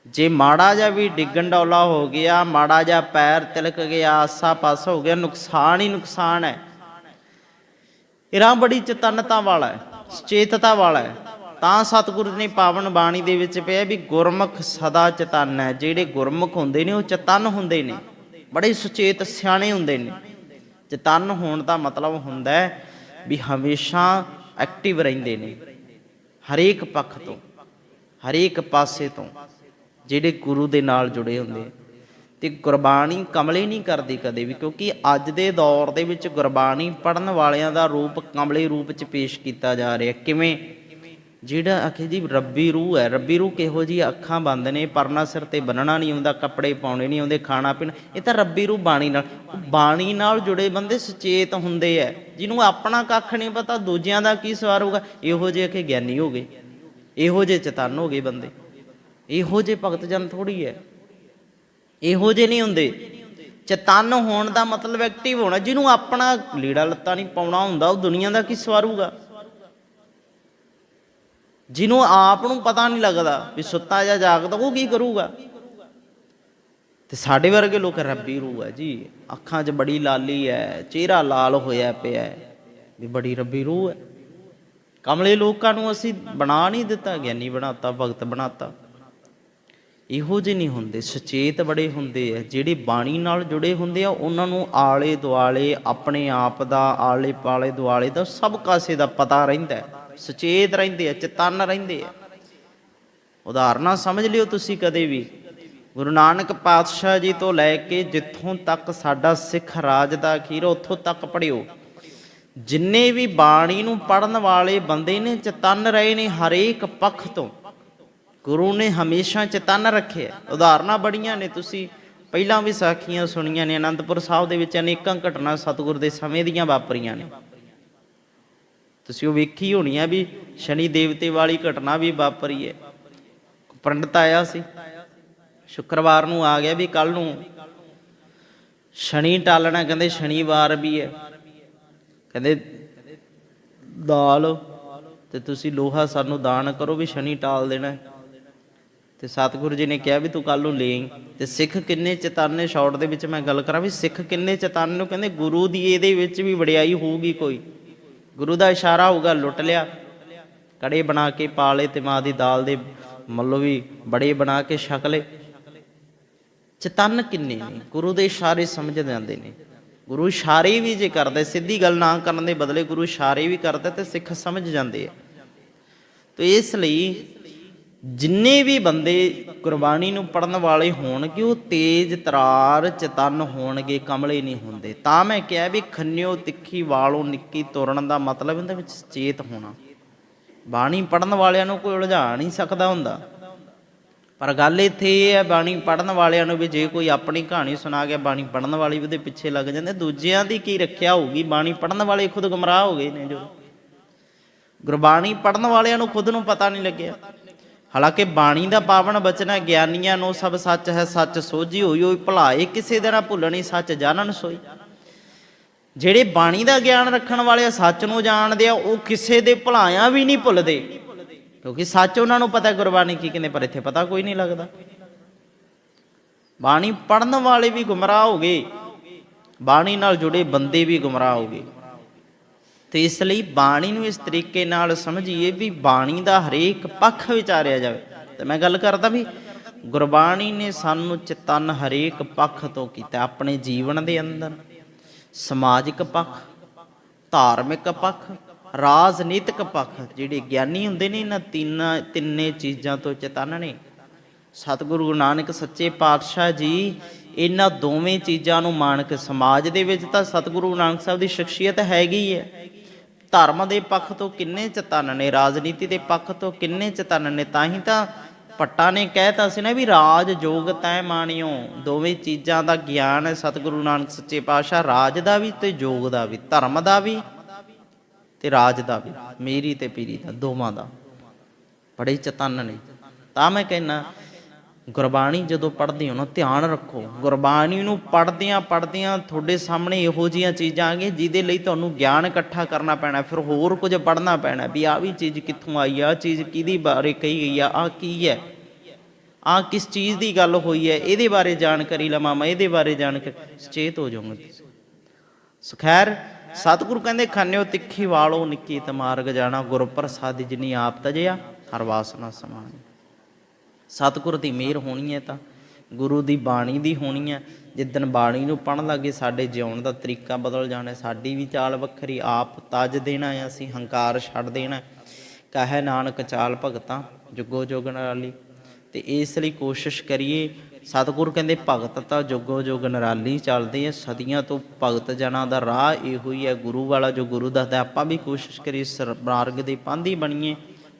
ਜੇ ਮਾੜਾ ਜਿਹਾ ਵੀ ਡਿੱਗਣ ਡੌਲਾ ਹੋ ਗਿਆ, ਮਾੜਾ ਜਿਹਾ ਪੈਰ ਤਿਲਕ ਗਿਆ, ਆਸਾ ਪਾਸ ਹੋ ਗਿਆ, ਨੁਕਸਾਨ ਹੀ ਨੁਕਸਾਨ ਹੈ। ਇਹ ਰਾਹ ਬੜੀ ਚਤਨਤਾ ਵਾਲਾ ਹੈ। ਸੁਚੇਤਤਾ ਵਾਲਾ ਹੈ। ਤਾਂ ਸਤਿਗੁਰੂ ਨੇ ਪਾਵਨ ਬਾਣੀ ਦੇ ਵਿੱਚ ਪਿਆ ਵੀ ਗੁਰਮੁਖ ਸਦਾ ਚਤਨ ਹੈ। ਜਿਹੜੇ ਗੁਰਮੁਖ ਹੁੰਦੇ ਨੇ, ਉਹ ਚਤਨ ਹੁੰਦੇ ਨੇ। ਬੜੇ ਸੁਚੇਤ ਸਿਆਣੇ ਹੁੰਦੇ ਨੇ। ਚਤਨ ਹੋਣ ਦਾ ਮਤਲਬ ਹੁੰਦਾ ਹੈ ਵੀ ਹਮੇਸ਼ਾ ਐਕਟਿਵ ਰਹਿੰਦੇ ਨੇ। ਹਰੇਕ ਪੱਖ ਤੋਂ, ਹਰੇਕ ਪਾਸੇ ਤੋਂ, ਜਿਹੜੇ ਗੁਰੂ ਦੇ ਨਾਲ ਜੁੜੇ ਹੁੰਦੇ। ਤੇ ਗੁਰਬਾਣੀ ਕਮਲੇ ਨਹੀਂ ਕਰਦੀ ਕਦੇ ਵੀ, ਕਿਉਂਕਿ ਅੱਜ ਦੇ ਦੌਰ ਦੇ ਵਿੱਚ ਗੁਰਬਾਣੀ ਪੜਨ ਵਾਲਿਆਂ ਦਾ ਰੂਪ ਕਮਲੇ ਰੂਪ ਚ ਪੇਸ਼ ਕੀਤਾ ਜਾ ਰਿਹਾ। ਕਿਵੇਂ? ਜਿਹੜਾ ਆਖੇ ਜੀ ਰੱਬੀ ਰੂਹ ਹੈ, ਰੱਬੀ ਰੂਹ ਕਿਹੋ ਜੀ ਅੱਖਾਂ ਬੰਦ ਨੇ, ਪਰਨਾ ਸਿਰ ਤੇ ਬੰਨਣਾ ਨਹੀਂ ਆਉਂਦਾ, ਕੱਪੜੇ ਪਾਉਣੇ ਨਹੀਂ ਆਉਂਦੇ, ਖਾਣਾ ਪੀਣਾ। ਇਹ ਤਾਂ ਰੱਬੀ ਰੂਹ ਬਾਣੀ ਨਾਲ ਬਾਣੀ ਨਾਲ ਜੁੜੇ ਬੰਦੇ ਸੁਚੇਤ ਹੁੰਦੇ ਐ ਜਿਹਨੂੰ ਆਪਣਾ ਕੱਖ ਨਹੀਂ ਪਤਾ, ਦੂਜਿਆਂ ਦਾ ਕੀ ਸਵਾਰ ਹੋਊਗਾ? ਇਹੋ ਜਿਹੇ ਆਖੇ ਗਿਆਨੀ ਹੋ ਗਏ। ਇਹੋ ਜਿਹੇ ਚਤਨ ਹੋ ਗਏ ਬੰਦੇ। ਇਹੋ ਜਿਹੇ ਭਗਤ ਜਨ ਥੋੜੀ ਐ ਇਹੋ ਜਿਹੇ ਨਹੀਂ ਹੁੰਦੇ। ਚਤਨ ਹੋਣ ਦਾ ਮਤਲਬ ਐਕਟਿਵ ਹੋਣਾ, ਜਿਹਨੂੰ ਆਪਣਾ ਲੀੜਾ ਲੱਤਾ ਨਹੀਂ ਪਾਉਣਾ ਹੁੰਦਾ, ਉਹ ਦੁਨੀਆ ਦਾ ਕੀ ਸਵਾਰੂਗਾ? ਜਿਹਨੂੰ ਆਪ ਨੂੰ ਪਤਾ ਨਹੀਂ ਲੱਗਦਾ ਵੀ ਸੁੱਤਾ ਜਾਂ ਜਾਗਦਾ, ਉਹ ਕੀ ਕਰੂਗਾ? ਤੇ ਸਾਡੇ ਵਰਗੇ ਲੋਕ ਰੱਬੀ ਰੂਹ ਹੈ ਜੀ। ਅੱਖਾਂ 'ਚ ਬੜੀ ਲਾਲੀ ਹੈ, ਚਿਹਰਾ ਲਾਲ ਹੋਇਆ ਪਿਆ ਹੈ, ਵੀ ਬੜੀ ਰੱਬੀ ਰੂਹ ਹੈ। ਕਮਲੇ ਲੋਕਾਂ ਨੂੰ ਅਸੀਂ ਬਣਾ ਨਹੀਂ ਦਿੱਤਾ, ਗਿਆਨੀ ਬਣਾਤਾ, ਭਗਤ ਬਣਾਤਾ। ਇਹੋ ਜਿਹੇ ਨਹੀਂ ਹੁੰਦੇ, ਸੁਚੇਤ ਬੜੇ ਹੁੰਦੇ ਆ, ਜਿਹੜੇ ਬਾਣੀ ਨਾਲ ਜੁੜੇ ਹੁੰਦੇ ਆ, ਉਹਨਾਂ ਨੂੰ ਆਲੇ ਦੁਆਲੇ, ਆਪਣੇ ਆਪ ਦਾ ਆਲੇ ਪਾਲੇ ਦੁਆਲੇ ਦਾ ਸਭ ਕਾਸੇ ਦਾ ਪਤਾ ਰਹਿੰਦਾ ਸੁਚੇਤ ਰਹਿੰਦੇ ਆ, ਚੇਤਨ ਰਹਿੰਦੇ ਆ। ਉਦਾਹਰਨਾਂ ਸਮਝ ਲਿਓ ਤੁਸੀਂ ਕਦੇ ਵੀ। ਗੁਰੂ ਨਾਨਕ ਪਾਤਸ਼ਾਹ ਜੀ ਤੋਂ ਲੈ ਕੇ ਜਿੱਥੋਂ ਤੱਕ ਸਾਡਾ ਸਿੱਖ ਰਾਜ ਦਾ ਅਖੀਰ, ਉੱਥੋਂ ਤੱਕ ਪੜਿਓ ਜਿੰਨੇ ਵੀ ਬਾਣੀ ਨੂੰ ਪੜਨ ਵਾਲੇ ਬੰਦੇ ਨੇ, ਚਤਨ ਰਹੇ ਨੇ ਹਰੇਕ ਪੱਖ ਤੋਂ। ਗੁਰੂ ਨੇ ਹਮੇਸ਼ਾ ਚੇਤਨ ਰੱਖਿਆ। ਉਦਾਹਰਨਾਂ ਬੜੀਆਂ ਨੇ, ਤੁਸੀਂ ਪਹਿਲਾਂ ਵੀ ਸਾਖੀਆਂ ਸੁਣੀਆਂ ਨੇ, ਅਨੰਦਪੁਰ ਸਾਹਿਬ ਦੇ ਵਿੱਚ ਅਨੇਕਾਂ ਘਟਨਾ ਸਤਿਗੁਰ ਦੇ ਸਮੇਂ ਦੀਆਂ ਵਾਪਰੀਆਂ ਨੇ। ਤੁਸੀਂ ਉਹ ਵੇਖੀ ਹੋਣੀ ਆ ਵੀ ਸ਼ਨੀ ਦੇਵਤੇ ਵਾਲੀ ਘਟਨਾ ਵੀ ਵਾਪਰੀ ਹੈ। ਪੰਡਤ ਆਇਆ ਸੀ। ਸ਼ੁੱਕਰਵਾਰ ਨੂੰ ਆ ਗਿਆ ਵੀ ਕੱਲ ਨੂੰ ਸ਼ਨੀ ਟਾਲਣਾ, ਕਹਿੰਦੇ ਸ਼ਨੀਵਾਰ ਵੀ ਹੈ। ਕਹਿੰਦੇ ਦਾਲ ਤੇ ਤੁਸੀਂ ਲੋਹਾ ਸਾਨੂੰ ਦਾਨ ਕਰੋ ਵੀ ਸ਼ਨੀ ਟਾਲ ਦੇਣਾ ਹੈ। ਤੇ ਸਤਿਗੁਰੂ ਜੀ ਨੇ ਕਿਹਾ ਵੀ ਤੂੰ ਕੱਲ ਨੂੰ ਲੈ ਤੇ ਸਿੱਖ ਕਿੰਨੇ ਚੇਤਨ ਸ਼ਾਰਟ ਦੇ ਵਿੱਚ ਮੈਂ ਗੱਲ ਕਰਾਂ ਵੀ ਸਿੱਖ ਕਿੰਨੇ ਚੇਤਨ ਨੂੰ ਕਹਿੰਦੇ ਗੁਰੂ ਦੀ ਇਹਦੇ ਵਿੱਚ ਵੀ ਵਡਿਆਈ ਹੋਊਗੀ ਕੋਈ। ਗੁਰੂ ਦਾ ਇਸ਼ਾਰਾ ਹੋਊਗਾ ਲੁੱਟ ਲਿਆ, ਕੜੇ ਬਣਾ ਕੇ ਪਾਲੇ ਤੇ ਮਾਂ ਦੀ ਦਾਲ ਦੇ ਮੱਲੋ ਵੀ ਬੜੇ ਬਣਾ ਕੇ ਛਕ ਲਏ। ਚਤਨ ਕਿੰਨੇ ਨੇ? ਗੁਰੂ ਦੇ ਇਸ਼ਾਰੇ ਸਮਝ ਜਾਂਦੇ ਨੇ। ਗੁਰੂ ਇਸ਼ਾਰੇ ਵੀ ਜੇ ਕਰਦੇ, ਸਿੱਧੀ ਗੱਲ ਨਾ ਕਰਨ ਦੇ ਬਦਲੇ ਗੁਰੂ ਇਸ਼ਾਰੇ ਵੀ ਕਰਦੇ ਤੇ ਸਿੱਖ ਸਮਝ ਜਾਂਦੇ ਆ। ਤੇ ਇਸ ਲਈ ਜਿੰਨੇ ਵੀ ਬੰਦੇ ਗੁਰਬਾਣੀ ਨੂੰ ਪੜਨ ਵਾਲੇ ਹੋਣਗੇ, ਉਹ ਤੇਜ ਤਰਾਰ ਚਤਨ ਹੋਣਗੇ, ਕਮਲੇ ਨਹੀਂ ਹੁੰਦੇ। ਤਾਂ ਮੈਂ ਕਿਹਾ ਵੀ ਖੰਨਿਓ ਤਿੱਖੀ ਵਾਲੋਂ ਨਿੱਕੀ ਤੁਰਨ ਦਾ ਮਤਲਬ ਇਹਦੇ ਵਿੱਚ ਚੇਤ ਹੋਣਾ। ਬਾਣੀ ਪੜਨ ਵਾਲਿਆਂ ਨੂੰ ਕੋਈ ਉਲਝਾ ਨਹੀਂ ਸਕਦਾ ਹੁੰਦਾ। ਪਰ ਗੱਲ ਇੱਥੇ ਇਹ ਹੈ, ਬਾਣੀ ਪੜਨ ਵਾਲਿਆਂ ਨੂੰ ਵੀ ਜੇ ਕੋਈ ਆਪਣੀ ਕਹਾਣੀ ਸੁਣਾ ਕੇ ਬਾਣੀ ਪੜਨ ਵਾਲੀ ਵੀ ਉਹਦੇ ਪਿੱਛੇ ਲੱਗ ਜਾਂਦੇ। ਦੂਜਿਆਂ ਦੀ ਕੀ ਰੱਖਿਆ ਹੋਊਗੀ? ਬਾਣੀ ਪੜਨ ਵਾਲੇ ਖੁਦ ਗਮਰਾਹ ਹੋ ਗਏ ਨੇ ਜੋ। ਗੁਰਬਾਣੀ ਪੜਨ ਵਾਲਿਆਂ ਨੂੰ ਖੁਦ ਨੂੰ ਪਤਾ ਨਹੀਂ ਲੱਗਿਆ। ਹਾਲਾਂਕਿ ਬਾਣੀ ਦਾ ਪਾਵਨ ਬਚਨ ਹੈ ਗਿਆਨੀਆਂ ਨੂੰ ਸਭ ਸੱਚ ਹੈ ਸੱਚ ਸੋਝੀ ਹੋਈ ਹੋਈ ਭੁਲਾਏ ਕਿਸੇ ਦੇ ਨਾ ਭੁੱਲਣੀ ਸੱਚ ਜਾਣਨ ਸੋਈ। ਜਿਹੜੇ ਬਾਣੀ ਦਾ ਗਿਆਨ ਰੱਖਣ ਵਾਲੇ ਆ, ਸੱਚ ਨੂੰ ਜਾਣਦੇ ਆ ਉਹ ਕਿਸੇ ਦੇ ਭਲਾਇਆ ਵੀ ਨਹੀਂ ਭੁੱਲਦੇ। ਕਿਉਂਕਿ ਸੱਚ ਉਹਨਾਂ ਨੂੰ ਪਤਾ ਗੁਰਬਾਣੀ ਕੀ ਕਹਿੰਦੇ ਪਰ ਇੱਥੇ ਪਤਾ ਕੋਈ ਨਹੀਂ ਲੱਗਦਾ। ਬਾਣੀ ਪੜਨ ਵਾਲੇ ਵੀ ਗੁੰਮਰਾਹ ਹੋ ਗਏ। ਬਾਣੀ ਨਾਲ ਜੁੜੇ ਬੰਦੇ ਵੀ ਗੁੰਮਰਾਹ ਹੋ ਗਏ। ਤੇ ਇਸ ਲਈ ਬਾਣੀ ਨੂੰ ਇਸ ਤਰੀਕੇ ਨਾਲ ਸਮਝੀਏ ਵੀ ਬਾਣੀ ਦਾ ਹਰੇਕ ਪੱਖ ਵਿਚਾਰਿਆ ਜਾਵੇ। ਤੇ ਮੈਂ ਗੱਲ ਕਰਦਾ ਵੀ ਗੁਰਬਾਣੀ ਨੇ ਸਾਨੂੰ ਚਿਤਨ ਹਰੇਕ ਪੱਖ ਤੋਂ ਕੀਤਾ, ਆਪਣੇ ਜੀਵਨ ਦੇ ਅੰਦਰ। ਸਮਾਜਿਕ ਪੱਖ, ਧਾਰਮਿਕ ਪੱਖ, ਰਾਜਨੀਤਿਕ ਪੱਖ, ਜਿਹੜੇ ਗਿਆਨੀ ਹੁੰਦੇ ਨੇ, ਇਹਨਾਂ ਤਿੰਨਾਂ, ਤਿੰਨੇ ਚੀਜ਼ਾਂ ਤੋਂ ਚੇਤਨ ਨੇ। ਸਤਿਗੁਰੂ ਗੁਰੂ ਨਾਨਕ ਸੱਚੇ ਪਾਤਸ਼ਾਹ ਜੀ, ਇਹਨਾਂ ਦੋਵੇਂ ਚੀਜ਼ਾਂ ਨੂੰ ਮਾਣ ਕੇ ਸਮਾਜ ਦੇ ਵਿੱਚ ਤਾਂ ਸਤਿਗੁਰੂ ਨਾਨਕ ਸਾਹਿਬ ਦੀ ਸ਼ਖਸੀਅਤ ਹੈਗੀ ਹੈ। ਧਰਮ ਦੇ ਪੱਖ ਤੋਂ ਕਿੰਨੇ ਚਤਨ ਨੇ, ਰਾਜਨੀਤੀ ਦੇ ਪੱਖ ਤੋਂ ਕਿੰਨੇ ਚਤਨ ਨੇ, ਤਾਂ ਹੀ ਤਾਂ ਪੱਟਾ ਨੇ ਕਹਿਤਾ ਸੀ ਨਾ ਵੀ ਰਾਜ ਜੋਗ ਤੈ ਮਾਣਿਓ। ਦੋਵੇਂ ਚੀਜ਼ਾਂ ਦਾ ਗਿਆਨ ਹੈ, ਸਤਿਗੁਰੂ ਨਾਨਕ ਸੱਚੇ ਪਾਤਸ਼ਾਹ ਰਾਜ ਦਾ ਵੀ ਤੇ ਜੋਗ ਦਾ ਵੀ, ਧਰਮ ਦਾ ਵੀ ਤੇ ਰਾਜ ਦਾ ਵੀ, ਮੇਰੀ ਤੇ ਪੀਰੀ ਦਾ, ਦੋਵਾਂ ਦਾ। ਬੜੇ ਚਤਨ ਨੇ। ਤਾਂ ਮੈਂ ਕਹਿੰਨਾ ਗੁਰਬਾਣੀ ਜਦੋਂ ਪੜ੍ਹਦੇ ਹੋ ਨਾ, ਧਿਆਨ ਰੱਖੋ। ਗੁਰਬਾਣੀ ਨੂੰ ਪੜ੍ਹਦਿਆਂ ਪੜ੍ਹਦਿਆਂ ਤੁਹਾਡੇ ਸਾਹਮਣੇ ਇਹੋ ਜੀਆਂ ਚੀਜ਼ਾਂ ਆ ਗਈਆਂ, ਜਿਹਦੇ ਲਈ ਤੁਹਾਨੂੰ ਗਿਆਨ ਇਕੱਠਾ ਕਰਨਾ ਪੈਣਾ, ਫਿਰ ਹੋਰ ਕੁਝ ਪੜ੍ਹਨਾ ਪੈਣਾ ਵੀ ਆ ਵੀ ਚੀਜ਼ ਕਿੱਥੋਂ ਆਈ ਆ, ਆਹ ਚੀਜ਼ ਕਿਹਦੀ ਬਾਰੇ ਕਹੀ ਗਈ ਆ ਆ ਕੀ ਹੈ? ਆ ਕਿਸ ਚੀਜ਼ ਦੀ ਗੱਲ ਹੋਈ ਹੈ? ਇਹਦੇ ਬਾਰੇ ਜਾਣਕਾਰੀ ਲਵਾਂ ਮੈਂ, ਇਹਦੇ ਬਾਰੇ ਜਾਣਕਾਰੀ ਸੁਚੇਤ ਹੋ ਜਾਓਗੇ ਤੁਸੀਂ ਸੋ ਖੈਰ, ਸਤਿਗੁਰੂ ਕਹਿੰਦੇ, ਖਾਨਿਓ ਤਿੱਖੀ ਵਾਲੋ, ਨਿੱਕੀ ਤਮਾਰਗ ਜਾਣਾ ਗੁਰ ਪ੍ਰਸਾਦ ਜਿਨੀ ਆਪ ਤਜਿਆ, ਹਰ ਵਾਸਨਾ ਸਮਾਨ। ਸਤਿਗੁਰ ਦੀ ਮਿਹਰ ਹੋਣੀ ਹੈ ਤਾਂ, ਗੁਰੂ ਦੀ ਬਾਣੀ ਦੀ ਹੋਣੀ ਹੈ। ਜਿੱਦਣ ਬਾਣੀ ਨੂੰ ਪੜਨ ਲੱਗੇ, ਸਾਡੇ ਜਿਉਣ ਦਾ ਤਰੀਕਾ ਬਦਲ ਜਾਣਾ ਸਾਡੀ ਵੀ ਚਾਲ ਵੱਖਰੀ, ਆਪ ਤਜ ਦੇਣਾ ਹੈ, ਅਸੀਂ ਹੰਕਾਰ ਛੱਡ ਦੇਣਾ ਹੈ। ਕਹੇ ਨਾਨਕ ਚਾਲ ਭਗਤਾਂ, ਜੁਗੋ ਜੋਗਣ ਵਾਲੀ ਤੇ ਇਸ ਲਈ ਕੋਸ਼ਿਸ਼ ਕਰੀਏ, ਸਤਿਗੁਰ ਕਹਿੰਦੇ ਭਗਤ ਤਾਂ ਜੁਗੋ ਜੋਗ ਨਰਾਲੀ ਚੱਲਦੇ ਆ, ਸਦੀਆਂ ਤੋਂ ਭਗਤ ਜਨਾਂ ਦਾ ਰਾਹ ਇਹੋ ਹੀ ਹੈ। ਗੁਰੂ ਵਾਲਾ ਜੋ ਗੁਰੂ ਦੱਸਦਾ, ਆਪਾਂ ਵੀ ਕੋਸ਼ਿਸ਼ ਕਰੀਏ, ਇਸ ਮਾਰਗ ਦੇ ਪਾਂਧੀ ਬਣੀਏ,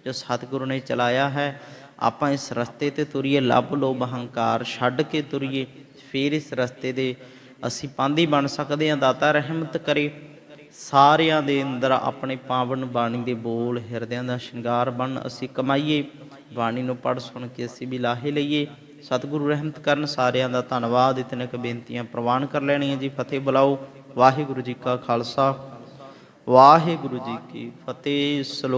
ਜੋ ਸਤਿਗੁਰੂ ਨੇ ਚਲਾਇਆ ਹੈ। ਆਪਾਂ ਇਸ ਰਸਤੇ ਤੇ ਤੁਰੀਏ, ਲੱਭ ਲੋਭ ਹੰਕਾਰ ਛੱਡ ਕੇ ਤੁਰੀਏ, ਫਿਰ ਇਸ ਰਸਤੇ ਦੇ ਅਸੀਂ ਪਾਂਧੀ ਬਣ ਸਕਦੇ ਹਾਂ, ਦਾਤਾ ਰਹਿਮਤ ਕਰੇ। ਸਾਰਿਆਂ ਦੇ ਅੰਦਰ ਆਪਣੇ ਪਾਵਨ ਬਾਣੀ ਦੇ ਬੋਲ, ਹਿਰਦਿਆਂ ਦਾ ਸ਼ਿੰਗਾਰ ਬਣ ਅਸੀਂ ਕਮਾਈਏ। ਬਾਣੀ ਨੂੰ ਪੜ੍ਹ ਸੁਣ ਕੇ ਅਸੀਂ ਵੀ ਲਾਹੇ ਲਈਏ। ਸਤਿਗੁਰੂ ਰਹਿਮਤ ਕਰਨ, ਸਾਰਿਆਂ ਦਾ ਧੰਨਵਾਦ। ਇਤਨੇ ਕੁ ਬੇਨਤੀਆਂ ਪ੍ਰਵਾਨ ਕਰ ਲੈਣੀਆਂ ਜੀ। ਫਤਿਹ ਬੁਲਾਓ। ਵਾਹਿਗੁਰੂ ਜੀ ਕਾ ਖਾਲਸਾ। ਵਾਹਿਗੁਰੂ ਜੀ ਕੀ ਫਤਿਹ। ਸਲੋ